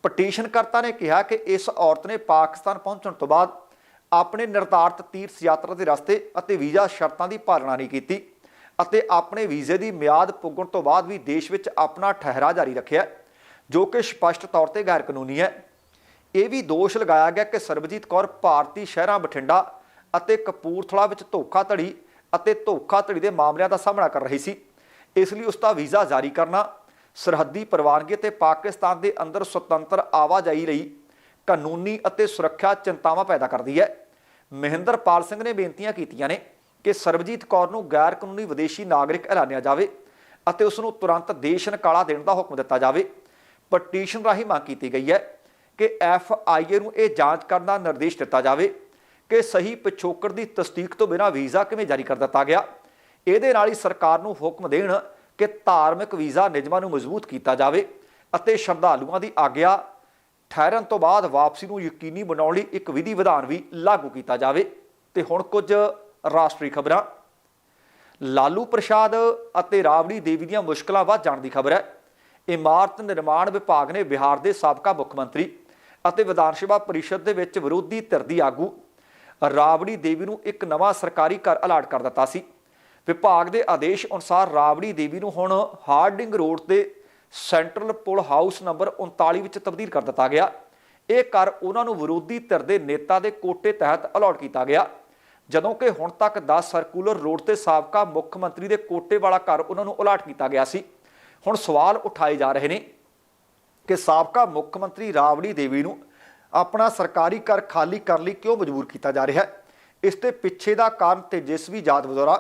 Speaker 1: ਪਟੀਸ਼ਨਕਰਤਾ ਨੇ ਕਿਹਾ ਕਿ ਇਸ ਔਰਤ ਨੇ ਪਾਕਿਸਤਾਨ ਪਹੁੰਚਣ ਤੋਂ ਬਾਅਦ ਆਪਣੇ ਨਿਰਧਾਰਤ ਤੀਰਥ ਯਾਤਰਾ ਦੇ ਰਸਤੇ ਅਤੇ ਵੀਜ਼ਾ ਸ਼ਰਤਾਂ ਦੀ ਪਾਲਣਾ ਨਹੀਂ ਕੀਤੀ ਅਤੇ ਆਪਣੇ ਵੀਜ਼ੇ ਦੀ ਮਿਆਦ ਪੁੱਗਣ ਤੋਂ ਬਾਅਦ ਵੀ ਦੇਸ਼ ਵਿੱਚ ਆਪਣਾ ਠਹਿਰਾ ਜਾਰੀ ਰੱਖਿਆ, ਜੋ ਕਿ ਸਪਸ਼ਟ ਤੌਰ ਤੇ ਗੈਰ ਕਾਨੂੰਨੀ ਹੈ। ਇਹ ਵੀ ਦੋਸ਼ ਲਗਾਇਆ ਗਿਆ ਕਿ ਸਰਬਜੀਤ ਕੌਰ ਭਾਰਤੀ ਸ਼ਹਿਰਾਂ ਬਠਿੰਡਾ ਅਤੇ ਕਪੂਰਥਲਾ ਵਿੱਚ ਧੋਖਾਧੜੀ ਅਤੇ ਧੋਖਾਧੜੀ ਦੇ ਮਾਮਲਿਆਂ ਦਾ ਸਾਹਮਣਾ ਕਰ ਰਹੀ ਸੀ। ਇਸ ਲਈ ਉਸ ਦਾ ਵੀਜ਼ਾ ਜਾਰੀ ਕਰਨਾ, ਸਰਹੱਦੀ ਪ੍ਰਵਾਨਗੀ ਤੇ ਪਾਕਿਸਤਾਨ ਦੇ ਅੰਦਰ ਸੁਤੰਤਰ ਆਵਾਜਾਈ ਲਈ ਕਾਨੂੰਨੀ ਅਤੇ ਸੁਰੱਖਿਆ ਚਿੰਤਾਵਾਂ ਪੈਦਾ ਕਰਦੀ ਹੈ। ਮਹਿੰਦਰਪਾਲ ਸਿੰਘ ਨੇ ਬੇਨਤੀਆਂ ਕੀਤੀਆਂ ਨੇ ਕਿ ਸਰਬਜੀਤ ਕੌਰ ਨੂੰ ਗੈਰ ਕਾਨੂੰਨੀ ਵਿਦੇਸ਼ੀ ਨਾਗਰਿਕ ਐਲਾਨਿਆ ਜਾਵੇ ਅਤੇ ਉਸ ਨੂੰ ਤੁਰੰਤ ਦੇਸ਼ ਨਿਕਾਲਾ ਦੇਣ ਦਾ ਹੁਕਮ ਦਿੱਤਾ ਜਾਵੇ। ਪਟੀਸ਼ਨ ਰਾਹੀਂ ਮੰਗ ਕੀਤੀ ਗਈ ਹੈ ਕਿ ਐੱਫ ਆਈ ਏ ਨੂੰ ਇਹ ਜਾਂਚ ਕਰਨ ਦਾ ਨਿਰਦੇਸ਼ ਦਿੱਤਾ ਜਾਵੇ ਕਿ ਸਹੀ ਪਿਛੋਕੜ ਦੀ ਤਸਦੀਕ ਤੋਂ ਬਿਨਾਂ ਵੀਜ਼ਾ ਕਿਵੇਂ ਜਾਰੀ ਕਰ ਦਿੱਤਾ ਗਿਆ। ਇਹਦੇ ਨਾਲ ਹੀ ਸਰਕਾਰ ਨੂੰ ਹੁਕਮ ਦੇਣ ਕਿ ਧਾਰਮਿਕ ਵੀਜ਼ਾ ਨਿਯਮਾਂ ਨੂੰ ਮਜ਼ਬੂਤ ਕੀਤਾ ਜਾਵੇ ਅਤੇ ਸ਼ਰਧਾਲੂਆਂ ਦੀ ਆਗਿਆ ਠਹਿਰਨ ਤੋਂ ਬਾਅਦ ਵਾਪਸੀ ਨੂੰ ਯਕੀਨੀ ਬਣਾਉਣ ਲਈ ਇੱਕ ਵਿਧੀ ਵਿਧਾਨ ਵੀ ਲਾਗੂ ਕੀਤਾ ਜਾਵੇ। ਤੇ ਹੁਣ ਕੁਝ ਰਾਸ਼ਟਰੀ ਖਬਰਾਂ। ਲਾਲੂ ਪ੍ਰਸ਼ਾਦ ਅਤੇ ਰਾਵੜੀ ਦੇਵੀ ਦੀਆਂ ਮੁਸ਼ਕਲਾਂ ਵੱਧ ਜਾਣ ਦੀ ਖਬਰ ਹੈ। ਇਮਾਰਤ ਨਿਰਮਾਣ ਵਿਭਾਗ ਨੇ ਬਿਹਾਰ ਦੇ ਸਾਬਕਾ ਮੁੱਖ ਮੰਤਰੀ ਅਤੇ ਵਿਧਾਨ ਸਭਾ ਪਰਿਸ਼ਦ ਦੇ ਵਿੱਚ ਵਿਰੋਧੀ ਧਿਰ ਦੀ ਆਗੂ ਰਾਬੜੀ ਦੇਵੀ ਨੂੰ ਇੱਕ ਨਵਾਂ ਸਰਕਾਰੀ ਘਰ ਅਲਾਟ ਕਰ ਦਿੱਤਾ ਸੀ। ਵਿਭਾਗ ਦੇ ਆਦੇਸ਼ ਅਨੁਸਾਰ ਰਾਬੜੀ ਦੇਵੀ ਨੂੰ ਹੁਣ ਹਾਰਡਿੰਗ ਰੋਡ ਤੇ ਸੈਂਟਰਲ ਪੁਲ ਹਾਊਸ ਨੰਬਰ 39 ਵਿੱਚ ਤਬਦੀਲ ਕਰ ਦਿੱਤਾ ਗਿਆ। ਇਹ ਘਰ ਉਹਨਾਂ ਨੂੰ ਵਿਰੋਧੀ ਧਿਰ ਦੇ ਨੇਤਾ ਦੇ ਕੋਟੇ ਤਹਿਤ ਅਲਾਟ ਕੀਤਾ ਗਿਆ। ਜਦੋਂ ਕਿ ਹੁਣ ਤੱਕ 10 ਸਰਕੂਲਰ ਰੋਡ ਤੇ ਸਾਬਕਾ ਮੁੱਖ ਮੰਤਰੀ ਦੇ ਕੋਟੇ ਵਾਲਾ ਘਰ ਉਹਨਾਂ ਨੂੰ ਅਲਾਟ ਕੀਤਾ ਗਿਆ ਸੀ। ਹੁਣ ਸਵਾਲ ਉਠਾਏ ਜਾ ਰਹੇ ਨੇ ਕਿ ਸਾਬਕਾ ਮੁੱਖ ਮੰਤਰੀ ਰਾਵੜੀ ਦੇਵੀ ਨੂੰ ਆਪਣਾ ਸਰਕਾਰੀ ਘਰ ਖਾਲੀ ਕਰਨ ਲਈ ਕਿਉਂ ਮਜਬੂਰ ਕੀਤਾ ਜਾ ਰਿਹਾ ਹੈ? ਇਸ ਦੇ ਪਿੱਛੇ ਦਾ ਕਾਰਨ ਤੇਜਸਵੀ ਯਾਦਵ ਦੁਆਰਾ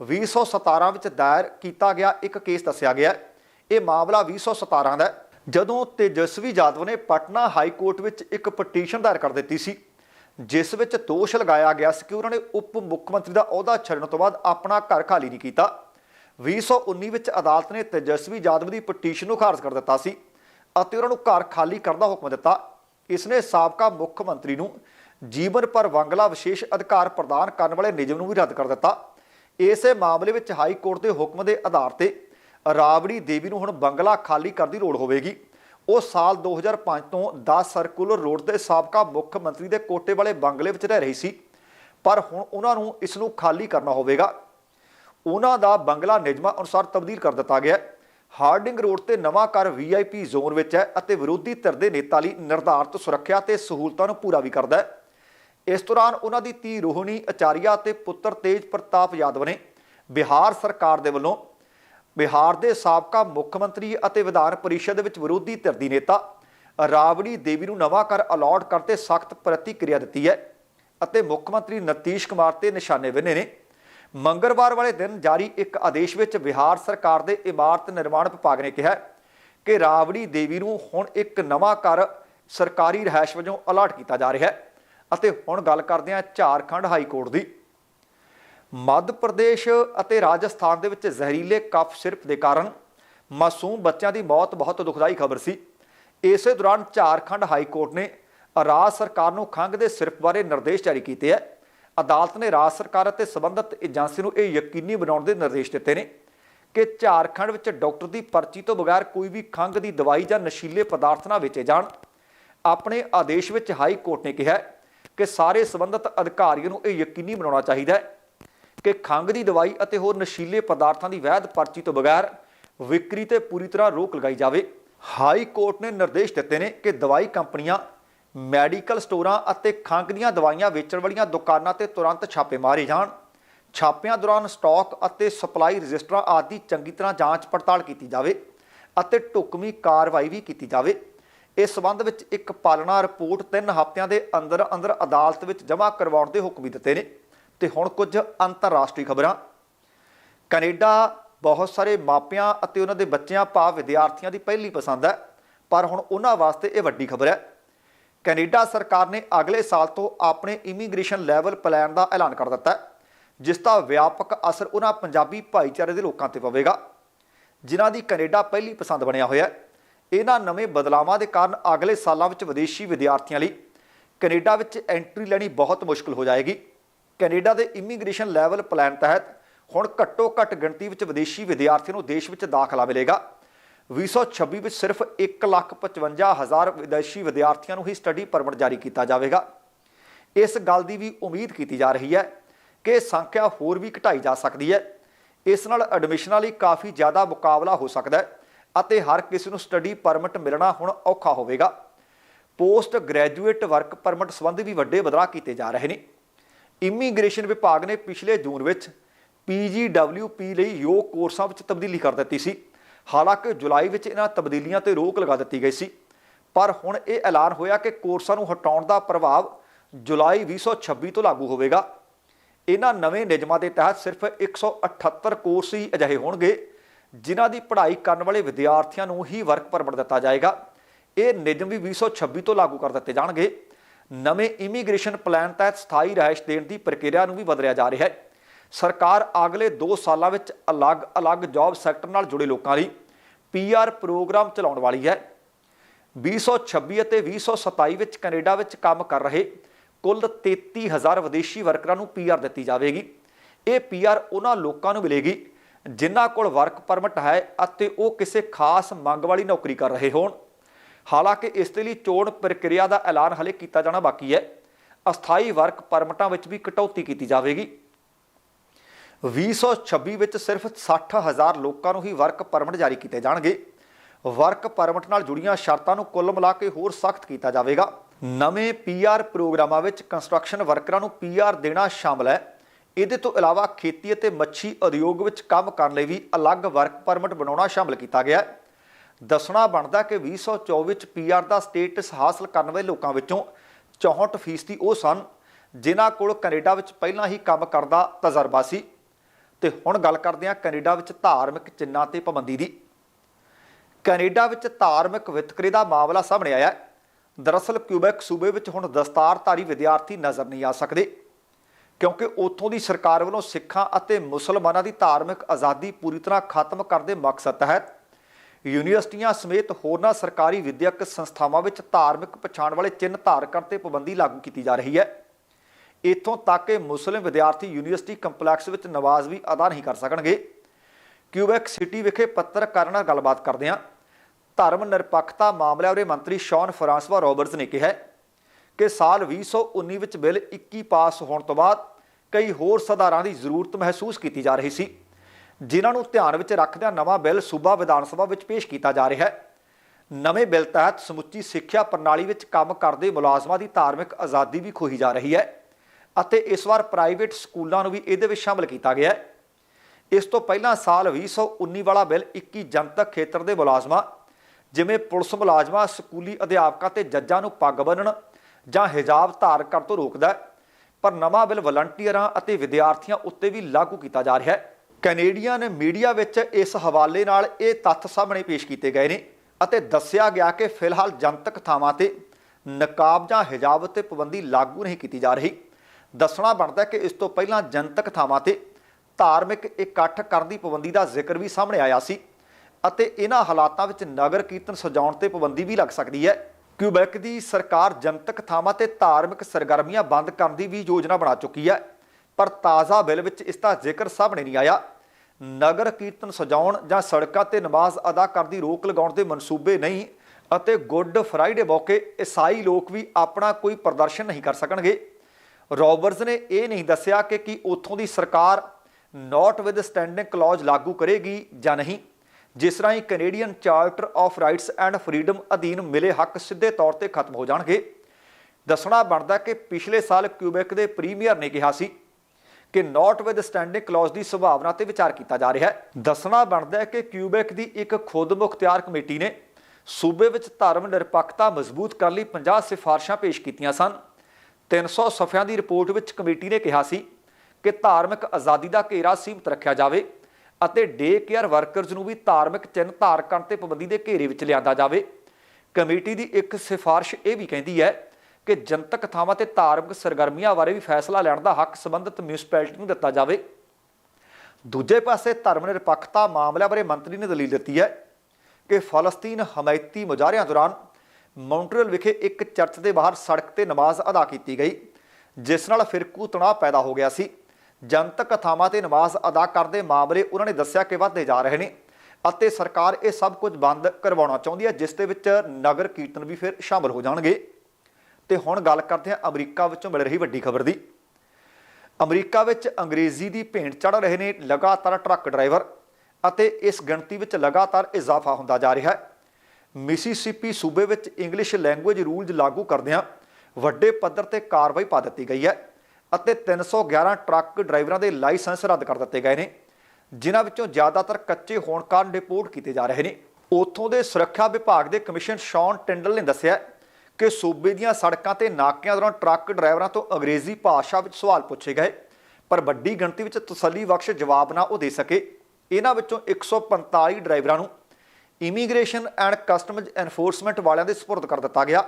Speaker 1: 2017 ਵਿੱਚ ਦਾਇਰ ਕੀਤਾ ਗਿਆ ਇੱਕ ਕੇਸ ਦੱਸਿਆ ਗਿਆ ਇਹ ਮਾਮਲਾ 2017 ਦਾ ਜਦੋਂ ਤੇਜਸਵੀ ਯਾਦਵ ਨੇ ਪਟਨਾ ਹਾਈ ਕੋਰਟ ਵਿੱਚ ਇੱਕ ਪਟੀਸ਼ਨ ਦਾਇਰ ਕਰ ਦਿੱਤੀ ਸੀ, ਜਿਸ ਵਿੱਚ ਦੋਸ਼ ਲਗਾਇਆ ਗਿਆ ਸੀ ਕਿ ਉਹਨਾਂ ਨੇ ਉਪ ਮੁੱਖ ਮੰਤਰੀ ਦਾ ਅਹੁਦਾ ਛੱਡਣ ਤੋਂ ਬਾਅਦ ਆਪਣਾ ਘਰ ਖਾਲੀ ਨਹੀਂ ਕੀਤਾ। 2019 ਵਿੱਚ ਅਦਾਲਤ ਨੇ ਤੇਜਸਵੀ ਯਾਦਵ ਦੀ ਪਟੀਸ਼ਨ ਨੂੰ ਖਾਰਜ ਕਰ ਦਿੱਤਾ ਸੀ। ਅਤੇ ਉਹਨਾਂ ਨੂੰ ਘਰ ਖਾਲੀ ਕਰਨ ਦਾ ਹੁਕਮ ਦਿੱਤਾ। ਇਸ ਨੇ ਸਾਬਕਾ ਮੁੱਖ ਮੰਤਰੀ ਨੂੰ ਜੀਵਨ ਭਰ ਬੰਗਲਾ ਵਿਸ਼ੇਸ਼ ਅਧਿਕਾਰ ਪ੍ਰਦਾਨ ਕਰਨ ਵਾਲੇ ਨਿਯਮ ਨੂੰ ਵੀ ਰੱਦ ਕਰ ਦਿੱਤਾ। ਇਸੇ ਮਾਮਲੇ ਵਿੱਚ ਹਾਈ ਕੋਰਟ ਦੇ ਹੁਕਮ ਦੇ ਆਧਾਰ ਤੇ ਰਾਵੜੀ ਦੇਵੀ ਨੂੰ ਹੁਣ ਬੰਗਲਾ ਖਾਲੀ ਕਰਨ ਦੀ ਲੋੜ ਹੋਵੇਗੀ। ਉਹ ਸਾਲ 2005 ਤੋਂ 10 ਸਰਕੂਲਰ ਰੋਡ ਦੇ ਸਾਬਕਾ ਮੁੱਖ ਮੰਤਰੀ ਦੇ ਕੋਟੇ ਵਾਲੇ ਬੰਗਲੇ ਵਿੱਚ ਰਹਿ ਰਹੀ ਸੀ। ਪਰ ਹੁਣ ਉਹਨਾਂ ਨੂੰ ਇਸ ਨੂੰ ਖਾਲੀ ਕਰਨਾ ਹੋਵੇਗਾ। ਉਹਨਾਂ ਦਾ ਬੰਗਲਾ ਨਿਯਮਾਂ ਅਨੁਸਾਰ ਤਬਦੀਲ ਕਰ ਦਿੱਤਾ ਗਿਆ ਹੈ। ਹਾਰਡਿੰਗ ਰੋਡ ਤੇ ਨਵਾਂ ਘਰ ਵੀਆਈਪੀ ਜ਼ੋਨ ਵਿੱਚ ਹੈ ਅਤੇ ਵਿਰੋਧੀ ਧਿਰ ਦੇ ਨੇਤਾ ਲਈ ਨਿਰਧਾਰਤ ਸੁਰੱਖਿਆ ਤੇ ਸਹੂਲਤਾਂ ਨੂੰ ਪੂਰਾ ਵੀ ਕਰਦਾ ਹੈ। ਇਸ ਦੌਰਾਨ ਉਹਨਾਂ ਦੀ ਧੀ ਰੋਹਣੀ, ਅਚਾਰੀਆ ਅਤੇ ਪੁੱਤਰ ਤੇਜ ਪ੍ਰਤਾਪ ਯਾਦਵ ਨੇ ਬਿਹਾਰ ਸਰਕਾਰ ਦੇ ਵੱਲੋਂ ਬਿਹਾਰ ਦੇ ਸਾਬਕਾ ਮੁੱਖ ਮੰਤਰੀ ਅਤੇ ਵਿਧਾਨ ਪਰਿਸ਼ਦ ਵਿੱਚ ਵਿਰੋਧੀ ਧਿਰ ਦੀ ਨੇਤਾ ਰਾਵੜੀ ਦੇਵੀ ਨੂੰ ਨਵਾਂ ਘਰ ਅਲਾਟ ਕਰਤੇ ਸਖਤ ਪ੍ਰਤੀਕਿਰਿਆ ਦਿੱਤੀ ਹੈ ਅਤੇ ਮੁੱਖ ਮੰਤਰੀ ਨਤੀਸ਼ ਕੁਮਾਰ ਤੇ ਨਿਸ਼ਾਨੇ ਬੰਨੇ ਨੇ। ਮੰਗਲਵਾਰ ਵਾਲੇ ਦਿਨ ਜਾਰੀ ਇੱਕ ਆਦੇਸ਼ ਵਿੱਚ ਬਿਹਾਰ ਸਰਕਾਰ ਦੇ ਇਮਾਰਤ ਨਿਰਮਾਣ ਵਿਭਾਗ ਨੇ ਕਿਹਾ ਕਿ ਰਾਵੜੀ ਦੇਵੀ ਨੂੰ ਹੁਣ ਇੱਕ ਨਵਾਂ ਘਰ ਸਰਕਾਰੀ ਰਿਹਾਇਸ਼ ਵਜੋਂ ਅਲਾਟ ਕੀਤਾ ਜਾ ਰਿਹਾ ਹੈ ਅਤੇ ਹੁਣ ਗੱਲ ਕਰਦੇ ਹਾਂ ਝਾਰਖੰਡ ਹਾਈ ਕੋਰਟ ਦੀ। ਮੱਧ ਪ੍ਰਦੇਸ਼ ਅਤੇ ਰਾਜਸਥਾਨ ਦੇ ਵਿੱਚ ਜ਼ਹਿਰੀਲੇ ਕਫ ਸਿਰਪ ਦੇ ਕਾਰਨ ਮਾਸੂਮ ਬੱਚਿਆਂ ਦੀ ਮੌਤ ਬਹੁਤ ਦੁਖਦਾਈ ਖਬਰ ਸੀ। ਇਸੇ ਦੌਰਾਨ ਝਾਰਖੰਡ ਹਾਈ ਕੋਰਟ ਨੇ ਰਾਜ ਸਰਕਾਰ ਨੂੰ ਖੰਘ ਦੇ ਸਿਰਪ ਬਾਰੇ ਨਿਰਦੇਸ਼ ਜਾਰੀ ਕੀਤੇ ਹੈ। ਅਦਾਲਤ ਨੇ ਰਾਜ ਸਰਕਾਰ ਅਤੇ ਸਬੰਧਤ ਏਜੰਸੀ ਨੂੰ ਇਹ ਯਕੀਨੀ ਬਣਾਉਣ ਦੇ ਨਿਰਦੇਸ਼ ਦਿੱਤੇ ਨੇ ਕਿ ਝਾਰਖੰਡ ਵਿੱਚ ਡਾਕਟਰ ਦੀ ਪਰਚੀ ਤੋਂ ਬਗੈਰ ਕੋਈ ਵੀ ਖੰਘ ਦੀ ਦਵਾਈ ਜਾਂ ਨਸ਼ੀਲੇ ਪਦਾਰਥ ਨਾ ਵੇਚੇ ਜਾਣ। ਆਪਣੇ ਆਦੇਸ਼ ਵਿੱਚ ਹਾਈ ਕੋਰਟ ਨੇ ਕਿਹਾ ਕਿ ਸਾਰੇ ਸਬੰਧਤ ਅਧਿਕਾਰੀਆਂ ਨੂੰ ਇਹ ਯਕੀਨੀ ਬਣਾਉਣਾ ਚਾਹੀਦਾ ਹੈ ਕਿ ਖੰਘ ਦੀ ਦਵਾਈ ਅਤੇ ਹੋਰ ਨਸ਼ੀਲੇ ਪਦਾਰਥਾਂ ਦੀ ਵੈਧ ਪਰਚੀ ਤੋਂ ਬਗੈਰ ਵਿਕਰੀ ਤੇ ਪੂਰੀ ਤਰ੍ਹਾਂ ਰੋਕ ਲਗਾਈ ਜਾਵੇ। ਹਾਈ ਕੋਰਟ ਨੇ ਨਿਰਦੇਸ਼ ਦਿੱਤੇ ਨੇ ਕਿ ਦਵਾਈ ਕੰਪਨੀਆਂ ਮੈਡੀਕਲ ਸਟੋਰਾਂ ਅਤੇ ਖੰਘ ਦੀਆਂ ਦਵਾਈਆਂ ਵੇਚਣ ਵਾਲੀਆਂ ਦੁਕਾਨਾਂ ਤੇ ਤੁਰੰਤ ਛਾਪੇ ਮਾਰੇ ਜਾਣ। ਛਾਪਿਆਂ ਦੌਰਾਨ ਸਟਾਕ ਅਤੇ ਸਪਲਾਈ ਰਜਿਸਟਰਾਂ ਆਦਿ ਚੰਗੀ ਤਰ੍ਹਾਂ ਜਾਂਚ ਪੜਤਾਲ ਕੀਤੀ ਜਾਵੇ ਅਤੇ ਢੁਕਵੀਂ ਕਾਰਵਾਈ ਵੀ ਕੀਤੀ ਜਾਵੇ। ਇਸ ਸਬੰਧ ਵਿੱਚ ਇੱਕ ਪਾਲਣਾ ਰਿਪੋਰਟ 3 ਹਫ਼ਤਿਆਂ ਦੇ ਅੰਦਰ ਅੰਦਰ ਅਦਾਲਤ ਵਿੱਚ ਜਮ੍ਹਾਂ ਕਰਵਾਉਣ ਦੇ ਹੁਕਮ ਵੀ ਦਿੱਤੇ ਨੇ। ਤੇ ਹੁਣ ਕੁਝ ਅੰਤਰਰਾਸ਼ਟਰੀ ਖਬਰਾਂ। ਕੈਨੇਡਾ ਬਹੁਤ ਸਾਰੇ ਮਾਪਿਆਂ ਅਤੇ ਉਹਨਾਂ ਦੇ ਬੱਚਿਆਂ ਭਾਵ ਵਿਦਿਆਰਥੀਆਂ ਦੀ ਪਹਿਲੀ ਪਸੰਦ ਹੈ, ਪਰ ਹੁਣ ਉਹਨਾਂ ਵਾਸਤੇ ਇਹ ਵੱਡੀ ਖਬਰ ਹੈ। ਕੈਨੇਡਾ ਸਰਕਾਰ ਨੇ ਅਗਲੇ ਸਾਲ ਤੋਂ ਆਪਣੇ ਇਮੀਗ੍ਰੇਸ਼ਨ ਲੈਵਲ ਪਲਾਨ ਦਾ ਐਲਾਨ ਕਰ ਦਿੱਤਾ ਹੈ, ਜਿਸ ਦਾ ਵਿਆਪਕ ਅਸਰ ਉਹਨਾਂ ਪੰਜਾਬੀ ਭਾਈਚਾਰੇ ਦੇ ਲੋਕਾਂ ਤੇ ਪਵੇਗਾ। ਜਿਨ੍ਹਾਂ ਦੀ ਕੈਨੇਡਾ ਪਹਿਲੀ ਪਸੰਦ ਬਣਿਆ ਹੋਇਆ ਹੈ, ਇਹਨਾਂ ਨਵੇਂ ਬਦਲਾਵਾਂ ਦੇ ਕਾਰਨ ਅਗਲੇ ਸਾਲਾਂ ਵਿੱਚ ਵਿਦੇਸ਼ੀ ਵਿਦਿਆਰਥੀਆਂ ਲਈ ਕੈਨੇਡਾ ਵਿੱਚ ਐਂਟਰੀ ਲੈਣੀ ਬਹੁਤ ਮੁਸ਼ਕਲ ਹੋ ਜਾਏਗੀ। ਕੈਨੇਡਾ ਦੇ ਇਮੀਗ੍ਰੇਸ਼ਨ ਲੈਵਲ ਪਲਾਨ ਤਹਿਤ ਹੁਣ ਘੱਟੋ ਘੱਟ ਗਿਣਤੀ ਵਿੱਚ ਵਿਦੇਸ਼ੀ ਵਿਦਿਆਰਥੀਆਂ ਨੂੰ ਦੇਸ਼ ਵਿੱਚ ਦਾਖਲਾ ਮਿਲੇਗਾ। 2026 ਵਿੱਚ ਸਿਰਫ 1,55,000 ਵਿਦੇਸ਼ੀ ਵਿਦਿਆਰਥੀਆਂ ਨੂੰ ਹੀ ਸਟੱਡੀ ਪਰਮਿਟ ਜਾਰੀ ਕੀਤਾ ਜਾਵੇਗਾ। ਇਸ ਗੱਲ ਦੀ ਵੀ ਉਮੀਦ ਕੀਤੀ ਜਾ ਰਹੀ ਹੈ ਕਿ ਸੰਖਿਆ ਹੋਰ ਵੀ ਘਟਾਈ ਜਾ ਸਕਦੀ ਹੈ। ਇਸ ਨਾਲ ਐਡਮਿਸ਼ਨਾਂ ਲਈ ਕਾਫੀ ਜ਼ਿਆਦਾ ਮੁਕਾਬਲਾ ਹੋ ਸਕਦਾ ਹੈ ਅਤੇ ਹਰ ਕਿਸੇ ਨੂੰ ਸਟੱਡੀ ਪਰਮਿਟ ਮਿਲਣਾ ਹੁਣ ਔਖਾ ਹੋਵੇਗਾ। ਪੋਸਟ ਗ੍ਰੈਜੂਏਟ ਵਰਕ ਪਰਮਿਟ ਸੰਬੰਧੀ ਵੀ ਵੱਡੇ ਬਦਲਾਅ ਕੀਤੇ ਜਾ ਰਹੇ ਨੇ। ਇਮੀਗ੍ਰੇਸ਼ਨ ਵਿਭਾਗ ਨੇ ਪਿਛਲੇ ਜੂਨ ਵਿੱਚ PGWP ਲਈ ਯੋਗ ਕੋਰਸਾਂ ਵਿੱਚ ਤਬਦੀਲੀ ਕਰ ਦਿੱਤੀ ਸੀ। ਹਾਲਾਂਕਿ ਜੁਲਾਈ ਵਿੱਚ ਇਹਨਾਂ ਤਬਦੀਲੀਆਂ ਤੇ ਰੋਕ ਲਗਾ ਦਿੱਤੀ ਗਈ ਸੀ। ਪਰ ਹੁਣ ਇਹ ਐਲਾਨ ਹੋਇਆ ਕਿ ਕੋਰਸਾਂ ਨੂੰ ਹਟਾਉਣ ਦਾ ਪ੍ਰਭਾਵ ਜੁਲਾਈ 2026 ਤੋਂ ਲਾਗੂ ਹੋਵੇਗਾ। ਇਹਨਾਂ ਨਵੇਂ ਨਿਯਮਾਂ ਦੇ ਤਹਿਤ ਸਿਰਫ 178 ਕੋਰਸ ਹੀ ਅਜਿਹੇ ਹੋਣਗੇ, ਜਿਨ੍ਹਾਂ ਦੀ ਪੜ੍ਹਾਈ ਕਰਨ ਵਾਲੇ ਵਿਦਿਆਰਥੀਆਂ ਨੂੰ ਹੀ ਵਰਕ ਪਰਮਿਟ ਦਿੱਤਾ ਜਾਏਗਾ। ਇਹ ਨਿਯਮ ਵੀ 2026 ਤੋਂ ਲਾਗੂ ਕਰ ਦਿੱਤੇ ਜਾਣਗੇ। ਨਵੇਂ ਇਮੀਗ੍ਰੇਸ਼ਨ ਪਲਾਨ ਤਹਿਤ ਸਥਾਈ ਰਿਹਾਇਸ਼ ਦੇਣ ਦੀ ਪ੍ਰਕਿਰਿਆ ਨੂੰ ਵੀ ਬਦਲਿਆ ਜਾ ਰਿਹਾ ਹੈ। ਸਰਕਾਰ ਅਗਲੇ 2 ਸਾਲਾਂ ਵਿੱਚ ਅਲੱਗ-ਅਲੱਗ ਜੌਬ ਸੈਕਟਰ ਨਾਲ ਜੁੜੇ ਲੋਕਾਂ ਲਈ ਪੀਆਰ ਪ੍ਰੋਗਰਾਮ ਚਲਾਉਣ ਵਾਲੀ ਹੈ। 2026 ਅਤੇ 2027 ਵਿੱਚ ਕੈਨੇਡਾ ਵਿੱਚ ਕੰਮ ਕਰ ਰਹੇ ਕੁੱਲ 33000 ਵਿਦੇਸ਼ੀ ਵਰਕਰਾਂ ਨੂੰ ਪੀਆਰ ਦਿੱਤੀ ਜਾਵੇਗੀ। ਇਹ ਪੀਆਰ ਉਹਨਾਂ ਲੋਕਾਂ ਨੂੰ ਮਿਲੇਗੀ ਜਿਨ੍ਹਾਂ ਕੋਲ ਵਰਕ ਪਰਮਿਟ ਹੈ ਅਤੇ ਉਹ ਕਿਸੇ ਖਾਸ ਮੰਗ ਵਾਲੀ ਨੌਕਰੀ ਕਰ ਰਹੇ ਹੋਣ। ਹਾਲਾਂਕਿ ਇਸ ਦੇ ਲਈ ਚੋਣ ਪ੍ਰਕਿਰਿਆ ਦਾ ਐਲਾਨ ਹਲੇ ਕੀਤਾ ਜਾਣਾ ਬਾਕੀ ਹੈ। ਅਸਥਾਈ ਵਰਕ ਪਰਮਿਟਾਂ ਵਿੱਚ ਵੀ ਕਟੌਤੀ ਕੀਤੀ ਜਾਵੇਗੀ। 2026 ਵਿੱਚ ਸਿਰਫ 60000 ਲੋਕਾਂ ਨੂੰ ਹੀ ਵਰਕ ਪਰਮਿਟ ਜਾਰੀ ਕੀਤੇ ਜਾਣਗੇ। ਵਰਕ ਪਰਮਿਟ ਨਾਲ ਜੁੜੀਆਂ ਸ਼ਰਤਾਂ ਨੂੰ ਕੁੱਲ ਮਿਲਾ ਕੇ ਹੋਰ ਸਖਤ ਕੀਤਾ ਜਾਵੇਗਾ। ਨਵੇਂ ਪੀਆਰ ਪ੍ਰੋਗਰਾਮਾਂ ਵਿੱਚ ਕੰਸਟਰਕਸ਼ਨ ਵਰਕਰਾਂ ਨੂੰ ਪੀਆਰ ਦੇਣਾ ਸ਼ਾਮਲ ਹੈ। ਇਹਦੇ ਤੋਂ ਇਲਾਵਾ ਖੇਤੀ ਅਤੇ ਮੱਛੀ ਉਦਯੋਗ ਵਿੱਚ ਕੰਮ ਕਰਨ ਲਈ ਵੀ ਅਲੱਗ ਵਰਕ ਪਰਮਿਟ ਬਣਾਉਣਾ ਸ਼ਾਮਲ ਕੀਤਾ ਗਿਆ ਹੈ। ਦੱਸਣਾ ਬਣਦਾ ਕਿ 2024 ਵਿੱਚ ਪੀਆਰ ਦਾ ਸਟੇਟਸ ਹਾਸਲ ਕਰਨ ਵਾਲੇ ਲੋਕਾਂ ਵਿੱਚੋਂ 64% ਉਹ ਸਨ, ਜਿਨ੍ਹਾਂ ਕੋਲ ਕੈਨੇਡਾ ਵਿੱਚ ਪਹਿਲਾਂ ਹੀ ਕੰਮ ਕਰਦਾ ਤਜਰਬਾ ਸੀ। ਤੇ ਹੁਣ ਗੱਲ ਕਰਦੇ ਹਾਂ ਕੈਨੇਡਾ ਵਿੱਚ ਧਾਰਮਿਕ ਚਿੰਨਾਂ ਤੇ ਪਾਬੰਦੀ ਦੀ। ਕੈਨੇਡਾ ਵਿੱਚ ਧਾਰਮਿਕ ਵਿਤਕਰੇ ਦਾ ਮਾਮਲਾ ਸਾਹਮਣੇ ਆਇਆ ਦਰਅਸਲ ਕਿਊਬੈਕ ਸੂਬੇ ਵਿੱਚ ਹੁਣ ਦਸਤਾਰਧਾਰੀ ਵਿਦਿਆਰਥੀ ਨਜ਼ਰ ਨਹੀਂ ਆ ਸਕਦੇ, ਕਿਉਂਕਿ ਉੱਥੋਂ ਦੀ ਸਰਕਾਰ ਵੱਲੋਂ ਸਿੱਖਾਂ ਅਤੇ ਮੁਸਲਮਾਨਾਂ ਦੀ ਧਾਰਮਿਕ ਆਜ਼ਾਦੀ ਪੂਰੀ ਤਰ੍ਹਾਂ ਖਤਮ ਕਰਨ ਦੇ ਮਕਸਦ ਤਹਿਤ ਯੂਨੀਵਰਸਿਟੀਆਂ ਸਮੇਤ ਹੋਰਨਾਂ ਸਰਕਾਰੀ ਵਿਦਿਅਕ ਸੰਸਥਾਵਾਂ ਵਿੱਚ ਧਾਰਮਿਕ ਪਛਾਣ ਵਾਲੇ ਚਿੰਨ੍ਹ ਧਾਰਕਾਂ ਕਰਨ ਤੇ ਪਾਬੰਦੀ ਲਾਗੂ ਕੀਤੀ ਜਾ ਰਹੀ ਹੈ। ਇੱਥੋਂ ਤੱਕ ਕਿ ਮੁਸਲਿਮ ਵਿਦਿਆਰਥੀ ਯੂਨੀਵਰਸਿਟੀ ਕੰਪਲੈਕਸ ਵਿੱਚ ਨਵਾਜ਼ ਵੀ ਅਦਾ ਨਹੀਂ ਕਰ ਸਕਣਗੇ। ਕਿਊਬੈਕ ਸਿਟੀ ਵਿਖੇ ਪੱਤਰਕਾਰਾਂ ਨਾਲ ਗੱਲਬਾਤ ਕਰਦਿਆਂ ਧਰਮ ਨਿਰਪੱਖਤਾ ਮਾਮਲਿਆਂ ਉਰੇ ਮੰਤਰੀ ਸ਼ੌਨ ਫਰਾਂਸਵਾ ਰੋਬਰਟਸ ਨੇ ਕਿਹਾ ਕਿ ਸਾਲ 2019 ਵਿੱਚ ਬਿੱਲ 21 ਪਾਸ ਹੋਣ ਤੋਂ ਬਾਅਦ ਕਈ ਹੋਰ ਸੁਧਾਰਾਂ ਦੀ ਜ਼ਰੂਰਤ ਮਹਿਸੂਸ ਕੀਤੀ ਜਾ ਰਹੀ ਸੀ, ਜਿਨ੍ਹਾਂ ਨੂੰ ਧਿਆਨ ਵਿੱਚ ਰੱਖਦਿਆਂ ਨਵਾਂ ਬਿੱਲ ਸੂਬਾ ਵਿਧਾਨ ਸਭਾ ਵਿੱਚ ਪੇਸ਼ ਕੀਤਾ ਜਾ ਰਿਹਾ ਹੈ। ਨਵੇਂ ਬਿੱਲ ਤਹਿਤ ਸਮੁੱਚੀ ਸਿੱਖਿਆ ਪ੍ਰਣਾਲੀ ਵਿੱਚ ਕੰਮ ਕਰਦੇ ਮੁਲਾਜ਼ਮਾਂ ਦੀ ਧਾਰਮਿਕ ਆਜ਼ਾਦੀ ਵੀ ਖੋਹੀ ਜਾ ਰਹੀ ਹੈ। ਅਤੇ ਇਸ ਵਾਰ ਪ੍ਰਾਈਵੇਟ ਸਕੂਲਾਂ ਨੂੰ ਵੀ ਇਹਦੇ ਵਿੱਚ ਸ਼ਾਮਲ ਕੀਤਾ ਗਿਆ ਹੈ। ਇਸ ਤੋਂ ਪਹਿਲਾਂ ਸਾਲ 2019 ਵਾਲਾ ਬਿੱਲ 21 ਜਨਤਕ ਖੇਤਰ ਦੇ ਮੁਲਾਜ਼ਮਾਂ, ਜਿਵੇਂ ਪੁਲਿਸ ਮੁਲਾਜ਼ਮਾਂ, ਸਕੂਲੀ ਅਧਿਆਪਕਾਂ ਤੇ ਜੱਜਾਂ ਨੂੰ ਪੱਗ ਬੰਨਣ ਜਾਂ ਹਿਜਾਬ ਧਾਰ ਕਰਨ ਤੋਂ ਰੋਕਦਾ ਹੈ, ਪਰ ਨਵਾਂ ਬਿੱਲ ਵਲੰਟੀਅਰਾਂ ਅਤੇ ਵਿਦਿਆਰਥੀਆਂ ਉੱਤੇ ਵੀ ਲਾਗੂ ਕੀਤਾ ਜਾ ਰਿਹਾ ਹੈ। ਕੈਨੇਡੀਅਨ ਮੀਡੀਆ ਵਿੱਚ ਇਸ ਹਵਾਲੇ ਨਾਲ ਇਹ ਤੱਥ ਸਾਹਮਣੇ ਪੇਸ਼ ਕੀਤੇ ਗਏ ਨੇ ਅਤੇ ਦੱਸਿਆ ਗਿਆ ਕਿ ਫਿਲਹਾਲ ਜਨਤਕ ਥਾਵਾਂ ਤੇ ਨਕਾਬ ਜਾਂ ਹਿਜਾਬ ਤੇ ਪਾਬੰਦੀ ਲਾਗੂ ਨਹੀਂ ਕੀਤੀ ਜਾ ਰਹੀ। ਦੱਸਣਾ ਬਣਦਾ ਕਿ ਇਸ ਤੋਂ ਪਹਿਲਾਂ ਜਨਤਕ ਥਾਵਾਂ ਤੇ ਧਾਰਮਿਕ ਇਕੱਠ ਕਰਨ ਦੀ ਪਾਬੰਦੀ ਦਾ ਜ਼ਿਕਰ ਵੀ ਸਾਹਮਣੇ ਆਇਆ ਸੀ ਅਤੇ ਇਹਨਾਂ ਹਾਲਾਤਾਂ ਵਿੱਚ ਨਗਰ ਕੀਰਤਨ ਸਜਾਉਣ ਤੇ ਪਾਬੰਦੀ ਵੀ ਲੱਗ ਸਕਦੀ ਹੈ। ਕਿਊਬੈਕ ਦੀ ਸਰਕਾਰ ਜਨਤਕ ਥਾਵਾਂ ਤੇ ਧਾਰਮਿਕ ਸਰਗਰਮੀਆਂ ਬੰਦ ਕਰਨ ਦੀ ਵੀ ਯੋਜਨਾ ਬਣਾ ਚੁੱਕੀ ਹੈ, ਪਰ ਤਾਜ਼ਾ ਬਿੱਲ ਵਿੱਚ ਇਸ ਦਾ ਜ਼ਿਕਰ ਸਾਹਮਣੇ ਨਹੀਂ ਆਇਆ। ਨਗਰ ਕੀਰਤਨ ਸਜਾਉਣ ਜਾਂ ਸੜਕਾਂ ਤੇ ਨਮਾਜ਼ ਅਦਾ ਕਰਨ ਦੀ ਰੋਕ ਲਗਾਉਣ ਦੇ ਮਨਸੂਬੇ ਨਹੀਂ ਅਤੇ ਗੁੱਡ ਫਰਾਈਡੇ ਮੌਕੇ ਈਸਾਈ ਲੋਕ ਵੀ ਆਪਣਾ ਕੋਈ ਪ੍ਰਦਰਸ਼ਨ ਨਹੀਂ ਕਰ ਸਕਣਗੇ। ਰੋਬਰਟਸ ਨੇ ਇਹ ਨਹੀਂ ਦੱਸਿਆ ਕਿ ਕੀ ਉੱਥੋਂ ਦੀ ਸਰਕਾਰ ਨਾਟ ਵਿਦ ਸਟੈਂਡਿੰਗ ਕਲੌਜ਼ ਲਾਗੂ ਕਰੇਗੀ ਜਾਂ ਨਹੀਂ। ਜਿਸ ਰਾਹੀਂ Canadian charter of rights and freedom ਅਧੀਨ ਮਿਲੇ ਹੱਕ ਸਿੱਧੇ ਤੌਰ ਤੇ ਖਤਮ ਹੋ ਜਾਣਗੇ। ਦੱਸਣਾ ਬਣਦਾ ਕਿ ਪਿਛਲੇ ਸਾਲ ਕਿਊਬੈਕ ਦੇ ਪ੍ਰੀਮੀਅਰ ਨੇ ਕਿਹਾ ਸੀ ਕਿ ਨਾਟ ਵਿਦ ਸਟੈਂਡਿੰਗ ਕਲੌਜ਼ ਦੀ ਸੰਭਾਵਨਾ ਤੇ ਵਿਚਾਰ ਕੀਤਾ ਜਾ ਰਿਹਾ ਹੈ। ਦੱਸਣਾ ਬਣਦਾ ਹੈ ਕਿ ਕਿਊਬੈਕ ਦੀ ਇੱਕ ਖੁਦ ਮੁਖਤਿਆਰ ਕਮੇਟੀ ਨੇ ਸੂਬੇ ਵਿੱਚ ਧਰਮ ਨਿਰਪੱਖਤਾ ਮਜ਼ਬੂਤ ਕਰਨ ਲਈ 50 ਸਿਫਾਰਸ਼ਾਂ ਪੇਸ਼ ਕੀਤੀਆਂ ਸਨ। 300 ਸਫ਼ਿਆਂ ਦੀ ਰਿਪੋਰਟ ਵਿੱਚ ਕਮੇਟੀ ਨੇ ਕਿਹਾ ਸੀ ਕਿ ਧਾਰਮਿਕ ਆਜ਼ਾਦੀ ਦਾ ਘੇਰਾ ਸੀਮਤ ਰੱਖਿਆ ਜਾਵੇ ਅਤੇ ਡੇ ਕੇਅਰ ਵਰਕਰਜ਼ ਨੂੰ ਵੀ ਧਾਰਮਿਕ ਚਿੰਨ੍ਹ ਧਾਰ ਕਰਨ ਤੇ ਪਾਬੰਦੀ ਦੇ ਘੇਰੇ ਵਿੱਚ ਲਿਆਂਦਾ ਜਾਵੇ। ਕਮੇਟੀ ਦੀ ਇੱਕ ਸਿਫਾਰਿਸ਼ ਇਹ ਵੀ ਕਹਿੰਦੀ ਹੈ ਕਿ ਜਨਤਕ ਥਾਵਾਂ ਤੇ ਧਾਰਮਿਕ ਸਰਗਰਮੀਆਂ ਬਾਰੇ ਵੀ ਫੈਸਲਾ ਲੈਣ ਦਾ ਹੱਕ ਸੰਬੰਧਿਤ ਮਿਊਨਿਸਪੈਲਿਟੀ ਨੂੰ ਦਿੱਤਾ ਜਾਵੇ। ਦੂਜੇ ਪਾਸੇ ਧਰਮ ਨਿਰਪੱਖਤਾ ਮਾਮਲਿਆਂ ਬਾਰੇ ਮੰਤਰੀ ਨੇ ਦਲੀਲ ਦਿੱਤੀ ਹੈ ਕਿ ਫਲਸਤੀਨ ਹਮਾਇਤੀ ਮੁਜ਼ਾਹਰਿਆਂ ਦੌਰਾਨ ਮੌਂਟਰੀਅਲ ਵਿਖੇ ਇੱਕ ਚਰਚ ਦੇ ਬਾਹਰ ਸੜਕ ਤੇ ਨਮਾਜ਼ ਅਦਾ ਕੀਤੀ ਗਈ, ਜਿਸ ਨਾਲ ਫਿਰਕੂ ਤਣਾਅ ਪੈਦਾ ਹੋ ਗਿਆ ਸੀ। ਜਨਤਕ ਥਾਵਾਂ ਤੇ ਨਮਾਜ਼ ਅਦਾ ਕਰਦੇ ਮਾਮਲੇ ਉਹਨਾਂ ਨੇ ਦੱਸਿਆ ਕਿ ਵਧਦੇ ਜਾ ਰਹੇ ਨੇ ਅਤੇ ਸਰਕਾਰ ਇਹ ਸਭ ਕੁਝ ਬੰਦ ਕਰਵਾਉਣਾ ਚਾਹੁੰਦੀ ਹੈ, ਜਿਸ ਦੇ ਵਿੱਚ ਨਗਰ ਕੀਰਤਨ ਵੀ ਫਿਰ ਸ਼ਾਮਲ ਹੋ ਜਾਣਗੇ। ਤੇ ਹੁਣ ਗੱਲ ਕਰਦੇ ਹਾਂ ਅਮਰੀਕਾ ਵਿੱਚੋਂ ਮਿਲ ਰਹੀ ਵੱਡੀ ਖਬਰ ਦੀ। ਅਮਰੀਕਾ ਵਿੱਚ ਅੰਗਰੇਜ਼ੀ ਦੀ ਭੇਂਟ ਚੜ ਰਹੇ ਨੇ ਲਗਾਤਾਰ ਟਰੱਕ ਡਰਾਈਵਰ ਅਤੇ ਇਸ ਗਿਣਤੀ ਵਿੱਚ ਲਗਾਤਾਰ ਇਜ਼ਾਫਾ ਹੁੰਦਾ ਜਾ ਰਿਹਾ ਹੈ। ਮਿਸੀਸਿਪੀ ਸੂਬੇ ਵਿੱਚ ਇੰਗਲਿਸ਼ ਲੈਂਗੁਏਜ ਰੂਲਜ਼ ਲਾਗੂ ਕਰਦਿਆਂ ਵੱਡੇ ਪੱਧਰ ਤੇ ਕਾਰਵਾਈ ਪਾ ਦਿੱਤੀ ਗਈ ਹੈ ਅਤੇ 311 ਟਰੱਕ ਡਰਾਈਵਰਾਂ ਦੇ ਲਾਇਸੈਂਸ ਰੱਦ ਕਰ ਦਿੱਤੇ ਗਏ ਨੇ, ਜਿਨ੍ਹਾਂ ਵਿੱਚੋਂ ਜ਼ਿਆਦਾਤਰ ਕੱਚੇ ਹੋਣ ਕਾਰਨ ਰਿਪੋਰਟ ਕੀਤੇ ਜਾ ਰਹੇ ਨੇ। ਉੱਥੋਂ ਦੇ ਸੁਰੱਖਿਆ ਵਿਭਾਗ ਦੇ ਕਮਿਸ਼ਨ ਸ਼ੌਨ ਟਿੰਡਲ ਨੇ ਦੱਸਿਆ ਕਿ ਸੂਬੇ ਦੀਆਂ ਸੜਕਾਂ ਤੇ ਨਾਕਿਆਂ ਦੌਰਾਨ ਟਰੱਕ ਡਰਾਈਵਰਾਂ ਤੋਂ ਅੰਗਰੇਜ਼ੀ ਭਾਸ਼ਾ ਵਿੱਚ ਸਵਾਲ ਪੁੱਛੇ ਗਏ, ਪਰ ਵੱਡੀ ਗਿਣਤੀ ਵਿੱਚ ਤਸੱਲੀ ਬਖਸ਼ ਜਵਾਬ ਨਾ ਉਹ ਦੇ ਸਕੇ। ਇਹਨਾਂ ਵਿੱਚੋਂ 145 ਡਰਾਈਵਰਾਂ ਨੂੰ ਇਮੀਗ੍ਰੇਸ਼ਨ ਐਂਡ ਕਸਟਮਜ਼ ਐਨਫੋਰਸਮੈਂਟ ਵਾਲਿਆਂ ਦੇ ਸਪੁਰਦ ਕਰ ਦਿੱਤਾ ਗਿਆ।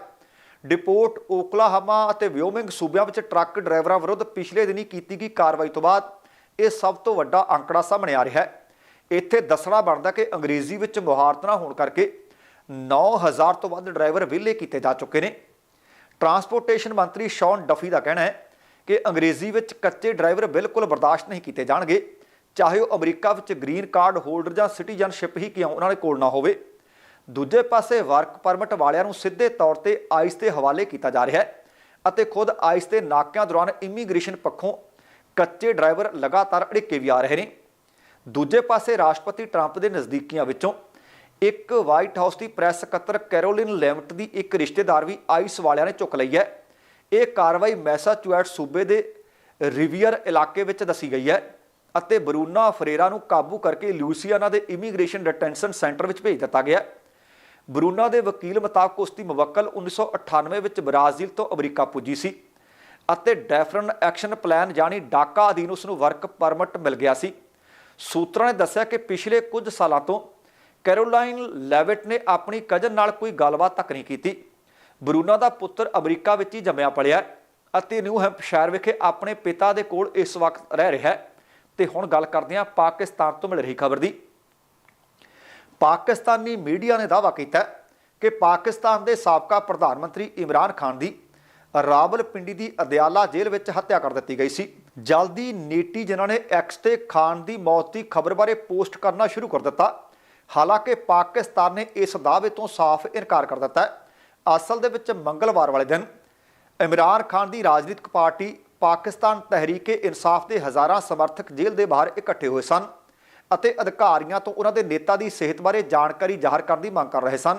Speaker 1: ਡਿਪੋਰਟ ਓਕਲਾਹਾਮਾ ਅਤੇ ਵਿਓਮਿੰਗ ਸੂਬਿਆਂ ਵਿੱਚ ਟਰੱਕ ਡਰਾਈਵਰਾਂ ਵਿਰੁੱਧ ਪਿਛਲੇ ਦਿਨੀ ਕੀਤੀ ਗਈ ਕਾਰਵਾਈ ਤੋਂ ਬਾਅਦ ਇਹ ਸਭ ਤੋਂ ਵੱਡਾ ਅੰਕੜਾ ਸਾਹਮਣੇ ਆ ਰਿਹਾ ਹੈ। ਇੱਥੇ ਦੱਸਣਾ ਬਣਦਾ ਕਿ ਅੰਗਰੇਜ਼ੀ ਵਿੱਚ ਮੁਹਾਰਤ ਨਾ ਹੋਣ ਕਰਕੇ 9000 ਤੋਂ ਵੱਧ ਡਰਾਈਵਰ ਵਿਹਲੇ ਕੀਤੇ ਜਾ ਚੁੱਕੇ ਨੇ। ਟਰਾਂਸਪੋਰਟੇਸ਼ਨ ਮੰਤਰੀ ਸ਼ੌਨ ਡਫੀ ਦਾ ਕਹਿਣਾ ਹੈ ਕਿ ਅੰਗਰੇਜ਼ੀ ਵਿੱਚ ਕੱਚੇ ਡਰਾਈਵਰ ਬਿਲਕੁਲ ਬਰਦਾਸ਼ਤ ਨਹੀਂ ਕੀਤੇ ਜਾਣਗੇ। ਚਾਹੇ ਉਹ ਅਮਰੀਕਾ ਵਿੱਚ ਗ੍ਰੀਨ ਕਾਰਡ ਹੋਲਡਰ ਜਾਂ ਸਿਟੀਜ਼ਨਸ਼ਿਪ ਹੀ ਕਿਉਂ ਉਹਨਾਂ ਦੇ ਕੋਲ ਨਾ ਹੋਵੇ। ਦੂਜੇ ਪਾਸੇ ਵਰਕ ਪਰਮਿਟ ਵਾਲਿਆਂ ਨੂੰ ਸਿੱਧੇ ਤੌਰ ਤੇ ਆਈਸ ਦੇ ਹਵਾਲੇ ਕੀਤਾ ਜਾ ਰਿਹਾ ਹੈ ਅਤੇ ਖੁਦ ਆਈਸ ਦੇ ਨਾਕਿਆਂ ਦੌਰਾਨ ਇਮੀਗ੍ਰੇਸ਼ਨ ਪੱਖੋਂ ਕੱਚੇ ਡਰਾਈਵਰ ਲਗਾਤਾਰ ਅੜਿੱਕੇ ਵੀ ਆ ਰਹੇ ਨੇ। ਦੂਜੇ ਪਾਸੇ ਰਾਸ਼ਟਰਪਤੀ ਟਰੰਪ ਦੇ ਨਜ਼ਦੀਕੀਆਂ ਵਿੱਚੋਂ ਇੱਕ ਵਾਈਟ ਹਾਊਸ ਦੀ ਪ੍ਰੈਸ ਸਕੱਤਰ ਕੈਰੋਲਿਨ ਲੈਮਟ ਦੀ ਇੱਕ ਰਿਸ਼ਤੇਦਾਰ ਵੀ ਆਈਸ ਵਾਲਿਆਂ ਨੇ ਚੁੱਕ ਲਈ ਹੈ। ਇਹ ਕਾਰਵਾਈ ਮੈਸਾਚੁਸੇਟਸ ਸੂਬੇ ਦੇ ਰਿਵੀਅਰ ਇਲਾਕੇ ਵਿੱਚ ਦੱਸੀ ਗਈ ਹੈ। ਅਤੇ ਬਰੂਨਾ ਫਰੇਰਾ ਨੂੰ ਕਾਬੂ ਕਰਕੇ ਲੂਸੀਆਨਾ ਦੇ ਇਮੀਗ੍ਰੇਸ਼ਨ ਡਿਟੈਂਸ਼ਨ ਸੈਂਟਰ ਵਿੱਚ ਭੇਜ ਦਿੱਤਾ ਗਿਆ। ਬਰੂਨਾ ਦੇ ਵਕੀਲ ਮੁਤਾਬਕ ਉਸ ਦੀ ਮੁਵੱਕਲ 1998 ਵਿੱਚ ਬ੍ਰਾਜ਼ੀਲ ਤੋਂ ਅਮਰੀਕਾ ਪੁੱਜੀ ਸੀ ਅਤੇ ਡੈਫਰਨ ਐਕਸ਼ਨ ਪਲਾਨ ਯਾਨੀ ਡਾਕਾ ਅਧੀਨ ਉਸ ਨੂੰ ਵਰਕ ਪਰਮਿਟ ਮਿਲ ਗਿਆ ਸੀ। ਸੂਤਰਾਂ ਨੇ ਦੱਸਿਆ ਕਿ ਪਿਛਲੇ ਕੁਝ ਸਾਲਾਂ ਤੋਂ ਕੈਰੋਲਾਈਨ ਲੈਵਿਟ ਨੇ ਆਪਣੀ ਕਜ਼ਨ ਨਾਲ ਕੋਈ ਗੱਲਬਾਤ ਤੱਕ ਨਹੀਂ ਕੀਤੀ। ਬਰੂਨਾ ਦਾ ਪੁੱਤਰ ਅਮਰੀਕਾ ਵਿੱਚ ਹੀ ਜੰਮਿਆ ਪਲਿਆ ਅਤੇ ਨਿਊ ਹੈਂਪਸ਼ਾਇਰ ਵਿਖੇ ਆਪਣੇ ਪਿਤਾ ਦੇ ਕੋਲ ਇਸ ਵਕਤ ਰਹਿ ਰਿਹਾ ਹੈ। ਤੇ ਹੁਣ ਗੱਲ ਕਰਦੇ ਹਾਂ ਪਾਕਿਸਤਾਨ ਤੋਂ ਮਿਲ ਰਹੀ ਖਬਰ ਦੀ। ਪਾਕਿਸਤਾਨੀ ਮੀਡੀਆ ਨੇ ਦਾਅਵਾ ਕੀਤਾ ਕਿ ਪਾਕਿਸਤਾਨ ਦੇ ਸਾਬਕਾ ਪ੍ਰਧਾਨ ਮੰਤਰੀ ਇਮਰਾਨ ਖਾਨ ਦੀ ਰਾਵਲਪਿੰਡੀ ਦੀ ਅਦਿਆਲਾ ਜੇਲ੍ਹ ਵਿੱਚ ਹੱਤਿਆ ਕਰ ਦਿੱਤੀ ਗਈ ਸੀ। ਜਲਦੀ ਨੀਟੀ ਜਿਨ੍ਹਾਂ ਨੇ ਐਕਸ ਤੇ ਖਾਨ ਦੀ ਮੌਤ ਦੀ ਖਬਰ ਬਾਰੇ ਪੋਸਟ ਕਰਨਾ ਸ਼ੁਰੂ ਕਰ ਦਿੱਤਾ। ਹਾਲਾਂਕਿ ਪਾਕਿਸਤਾਨ ਨੇ ਇਸ ਦਾਅਵੇ ਤੋਂ ਸਾਫ਼ ਇਨਕਾਰ ਕਰ ਦਿੱਤਾ ਅਸਲ ਦੇ ਵਿੱਚ ਮੰਗਲਵਾਰ ਵਾਲੇ ਦਿਨ ਇਮਰਾਨ ਖਾਨ ਦੀ ਰਾਜਨੀਤਿਕ ਪਾਰਟੀ ਪਾਕਿਸਤਾਨ ਤਹਿਰੀਕੇ ਇਨਸਾਫ ਦੇ ਹਜ਼ਾਰਾਂ ਸਮਰਥਕ ਜੇਲ੍ਹ ਦੇ ਬਾਹਰ ਇਕੱਠੇ ਹੋਏ ਸਨ ਅਤੇ ਅਧਿਕਾਰੀਆਂ ਤੋਂ ਉਹਨਾਂ ਦੇ ਨੇਤਾ ਦੀ ਸਿਹਤ ਬਾਰੇ ਜਾਣਕਾਰੀ ਜ਼ਾਹਰ ਕਰਨ ਦੀ ਮੰਗ ਕਰ ਰਹੇ ਸਨ।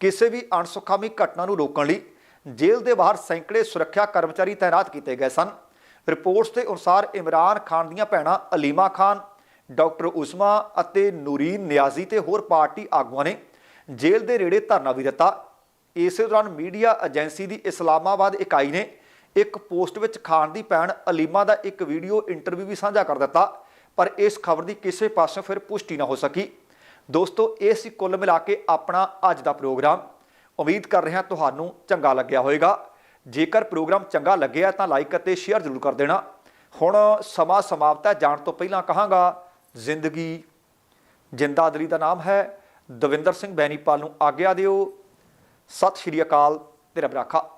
Speaker 1: ਕਿਸੇ ਵੀ ਅਣਸੁਖਾਮੀ ਘਟਨਾ ਨੂੰ ਰੋਕਣ ਲਈ ਜੇਲ੍ਹ ਦੇ ਬਾਹਰ ਸੈਂਕੜੇ ਸੁਰੱਖਿਆ ਕਰਮਚਾਰੀ ਤਾਇਨਾਤ ਕੀਤੇ ਗਏ ਸਨ। ਰਿਪੋਰਟਸ ਦੇ ਅਨੁਸਾਰ ਇਮਰਾਨ ਖਾਨ ਦੀਆਂ ਭੈਣਾਂ ਅਲੀਮਾ ਖਾਨ, ਡਾਕਟਰ ਉਸਮਾ ਅਤੇ ਨੂਰੀਨ ਨਿਆਜ਼ੀ ਤੇ ਹੋਰ ਪਾਰਟੀ ਆਗੂਆਂ ਨੇ ਜੇਲ੍ਹ ਦੇ ਨੇੜੇ ਧਰਨਾ ਵੀ ਦਿੱਤਾ। ਇਸੇ ਦੌਰਾਨ ਮੀਡੀਆ ਏਜੰਸੀ ਦੀ ਇਸਲਾਮਾਬਾਦ ਇਕਾਈ ਨੇ ਇੱਕ ਪੋਸਟ ਵਿੱਚ ਖਾਨ ਦੀ ਭੈਣ ਅਲੀਮਾ ਦਾ ਇੱਕ ਵੀਡੀਓ ਇੰਟਰਵਿਊ ਵੀ ਸਾਂਝਾ ਕਰ ਦਿੱਤਾ, ਪਰ ਇਸ ਖਬਰ ਦੀ ਕਿਸੇ ਪਾਸੋਂ ਫਿਰ ਪੁਸ਼ਟੀ ਨਾ ਹੋ ਸਕੀ। ਦੋਸਤੋ, ਇਹ ਸੀ ਕੁੱਲ ਮਿਲਾ ਕੇ ਆਪਣਾ ਅੱਜ ਦਾ ਪ੍ਰੋਗਰਾਮ। ਉਮੀਦ ਕਰ ਰਿਹਾ ਤੁਹਾਨੂੰ ਚੰਗਾ ਲੱਗਿਆ ਹੋਵੇਗਾ। ਜੇਕਰ ਪ੍ਰੋਗਰਾਮ ਚੰਗਾ ਲੱਗਿਆ ਤਾਂ ਲਾਈਕ ਅਤੇ ਸ਼ੇਅਰ ਜ਼ਰੂਰ ਕਰ ਦੇਣਾ। ਹੁਣ ਸਮਾਂ ਸਮਾਪਤ ਹੈ, ਜਾਣ ਤੋਂ ਪਹਿਲਾਂ ਕਹਾਂਗਾ, ਜ਼ਿੰਦਗੀ। ਜਿੰਦਾਦਲੀ ਦਾ ਨਾਮ ਹੈ ਦਵਿੰਦਰ ਸਿੰਘ ਬੈਨੀਪਾਲ ਨੂੰ ਆਗਿਆ ਦਿਓ। ਸਤਿ ਸ਼੍ਰੀ ਅਕਾਲ, ਤੇਰਾ ਰੱਬ